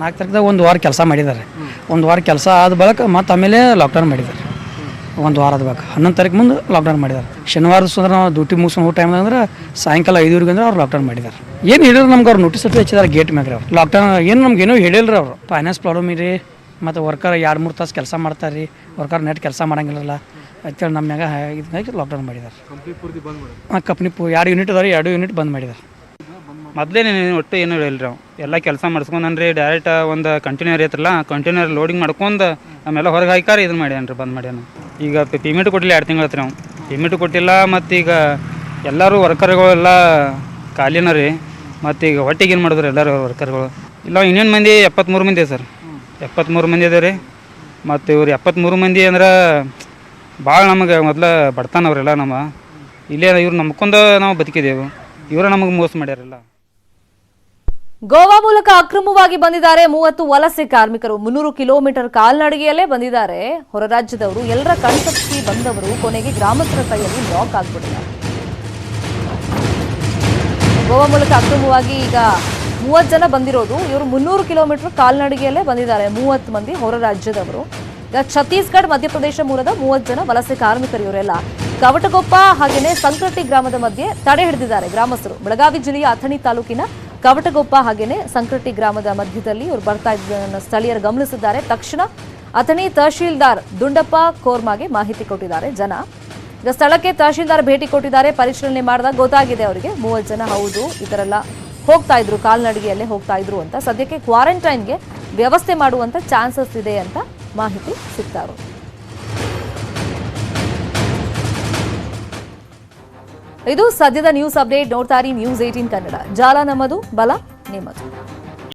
ನಾಲ್ಕು ತಾರೀಕದಾಗ ಒಂದು ವಾರ ಕೆಲಸ ಮಾಡಿದ್ದಾರೆ. ಒಂದು ವಾರ ಕೆಲಸ ಆದ ಬಳಿಕ ಮತ್ತೆ ಆಮೇಲೆ ಲಾಕ್ಡೌನ್ ಮಾಡಿದ್ದಾರೆ. ಒಂದು ವಾರದ ಬಳಿಕ. ಹನ್ನೊಂದು ತಾರೀಕು ಮುಂದೆ ಲಾಕ್ಡೌನ್ ಮಾಡಿದ್ದಾರೆ. ಶನಿವಾರ ಸುಂದರ ಅಂದ್ರೆ ನಾವು ಡ್ಯೂಟಿ ಮುಗಿಸೋ ಹೋಗೋ ಟೈಮ್ ಅಂದ್ರೆ ಸಾಯಂಕಾಲ ಐದುವರೆಗೆ ಅಂದ್ರೆ ಅವ್ರು ಲಾಕ್ಡೌನ್ ಮಾಡಿದ್ದಾರೆ. ಏನು ಹೇಳಿದ್ರು ನಮ್ಗೆ ಅವ್ರು ನೋಟಿಸ್ ಅಟ್ಟು ಹಚ್ಚಿದ್ದಾರೆ ಗೇಟ್ ಮ್ಯಾಗ್ರಿ ಅವ್ರು. ಲಾಕ್ಡೌನ್ ಏನು ನಮ್ಗೆ ಏನೂ ಹೇಳಿಲ್ಲ ಅವರು. ಫೈನಾನ್ಸ್ ಪ್ರಾಬ್ಲಮ್ ಇರಿ ಮತ್ತು ವರ್ಕರ್ ಎರಡು ಮೂರು ತಾಸು ಕೆಲಸ ಮಾಡ್ತಾರೆ ರೀ. ವರ್ಕರ್ ನೆಟ್ ಕೆಲಸ ಮಾಡಂಗಿಲ್ಲಲ್ಲ. ಅಂತೇಳಿ ನಮ್ಮ ಮ್ಯಾಗ ಇದನ್ನಾಗಿ ಲಾಕ್ಡೌನ್ ಮಾಡಿದ್ದಾರೆ. ಹಾಂ ಕಂಪ್ನಿ ಪು ಎರಡು ಯೂನಿಟ್ ಅದಾವೆ ಎರಡು ಯೂನಿಟ್ ಬಂದ್ ಮಾಡಿದ್ದಾರೆ. ಮೊದಲೇ ಒಟ್ಟು ಏನು ಹೇಳಿಲ್ಲ ಎಲ್ಲ ಕೆಲಸ ಮಾಡಿಸ್ಕೊಂಡ್ರಿ ಡೈರೆಕ್ಟ್ ಒಂದು ಕಂಟೈನರ್ ಐತ್ರಲ್ಲ ಕಂಟೈನರ್ ಲೋಡಿಂಗ್ ಮಾಡ್ಕೊಂಡು ಆಮೇಲೆ ಹೊರಗೆ ಹಾಕಾರ ಇದನ್ನ ಮಾಡ್ಯಾನ್ರಿ, ಬಂದ್ ಮಾಡ್ಯಾನ. ಈಗ ಪೇಮೆಂಟ್ ಕೊಟ್ಟಿಲ್ಲ ಎರಡು ತಿಂಗಳ ನಾವು ಪೇಮೆಂಟ್ ಕೊಟ್ಟಿಲ್ಲ ಮತ್ತು ಈಗ ಎಲ್ಲರೂ ವರ್ಕರ್ಗಳೆಲ್ಲ ಖಾಲಿನ ರೀ. ಮತ್ತು ಈಗ ಹೊಟ್ಟೆಗೆ ಏನು ಮಾಡಿದ್ರು ಎಲ್ಲರೂ ವರ್ಕರ್ಗಳು ಇಲ್ಲ ಇನ್ನೇನು ಮಂದಿ? ಎಪ್ಪತ್ತ್ಮೂರು ಮಂದಿ ಸರ್. ಎಪ್ಪತ್ತ್ಮೂರು ಮಂದಿ ಅದೇ ರೀ. ಮತ್ತು ಇವ್ರು ಎಪ್ಪತ್ತ್ಮೂರು ಮಂದಿ ಅಂದ್ರೆ ಭಾಳ ನಮಗೆ ಮೊದಲ ಬಡ್ತಾನವ್ರೆಲ್ಲ ನಮ್ಮ ಇಲ್ಲೇ ಇವ್ರು ನಂಬ್ಕೊಂಡ ನಾವು ಬದುಕಿದ್ದೇವೆ ಇವರು ನಮಗೆ ಮೋಸ ಮಾಡ್ಯಾರಲ್ಲ ಗೋವಾ ಮೂಲಕ ಅಕ್ರಮವಾಗಿ ಬಂದಿದ್ದಾರೆ ಮೂವತ್ತು ವಲಸೆ ಕಾರ್ಮಿಕರು. ಮುನ್ನೂರು ಕಿಲೋಮೀಟರ್ ಕಾಲ್ನಡಿಗೆಯಲ್ಲೇ ಬಂದಿದ್ದಾರೆ. ಹೊರ ರಾಜ್ಯದವರು, ಎಲ್ಲರ ಕಣ್ತಪ್ಪಿಸಿ ಬಂದವರು ಕೊನೆಗೆ ಗ್ರಾಮಸ್ಥರ ಕೈಯಲ್ಲಿ ಲಾಕ್ ಆಗ್ಬಿಟ್ಟಿದ್ದಾರೆ ಗೋವಾ ಮೂಲಕ ಅಕ್ರಮವಾಗಿ ಈಗ ಮೂವತ್ತು ಜನ ಬಂದಿರೋದು. ಇವರು ಮುನ್ನೂರು ಕಿಲೋಮೀಟರ್ ಕಾಲ್ನಡಿಗೆಯಲ್ಲೇ ಬಂದಿದ್ದಾರೆ ಮೂವತ್ತು ಮಂದಿ ಹೊರ ರಾಜ್ಯದವರು. ಈಗ ಛತ್ತೀಸ್ಗಢ, ಮಧ್ಯಪ್ರದೇಶ ಮೂಲದ ಮೂವತ್ತು ಜನ ವಲಸೆ ಕಾರ್ಮಿಕರು ಇವರೆಲ್ಲ. ಕವಟಗೊಪ್ಪ ಹಾಗೆಯೇ ಸಂಕ್ರತಿ ಗ್ರಾಮದ ಮಧ್ಯೆ ತಡೆ ಹಿಡಿದಿದ್ದಾರೆ ಗ್ರಾಮಸ್ಥರು. ಬೆಳಗಾವಿ ಜಿಲ್ಲೆಯ ಅಥಣಿ ತಾಲೂಕಿನ ಕವಟಗೊಪ್ಪ ಹಾಗೇನೆ ಸಂಕ್ರಟಿ ಗ್ರಾಮದ ಮಧ್ಯದಲ್ಲಿ ಇವರು ಬರ್ತಾ ಇದ್ದ ಸ್ಥಳೀಯರು ಗಮನಿಸಿದ್ದಾರೆ. ತಕ್ಷಣ ಅಥಣಿ ತಹಶೀಲ್ದಾರ್ ದುಂಡಪ್ಪ ಕೋರ್ಮಾಗೆ ಮಾಹಿತಿ ಕೊಟ್ಟಿದ್ದಾರೆ. ಜನ ಈಗ ಸ್ಥಳಕ್ಕೆ ತಹಶೀಲ್ದಾರ್ ಭೇಟಿ ಕೊಟ್ಟಿದ್ದಾರೆ. ಪರಿಶೀಲನೆ ಮಾಡಿದಾಗ ಗೊತ್ತಾಗಿದೆ ಅವರಿಗೆ. ಮೂವತ್ತು ಜನ ಹೌದು ಇದರೆಲ್ಲ ಹೋಗ್ತಾ ಇದ್ರು, ಕಾಲ್ನಡಿಗೆಯಲ್ಲೇ ಹೋಗ್ತಾ ಇದ್ರು ಅಂತ. ಸದ್ಯಕ್ಕೆ ಕ್ವಾರಂಟೈನ್ಗೆ ವ್ಯವಸ್ಥೆ ಮಾಡುವಂತ ಚಾನ್ಸಸ್ ಇದೆ ಅಂತ ಮಾಹಿತಿ ಸಿಗ್ತಾ ಇದು ಸದ್ಯದ ನ್ಯೂಸ್ ಅಪ್ಡೇಟ್ ನೋಡ್ತಾ ಇರಿ ನ್ಯೂಸ್ ಏಟೀನ್ ಕನ್ನಡ. ಜಾಲ ನಮ್ಮದು ಬಲ ನಿಮ್ಮದು.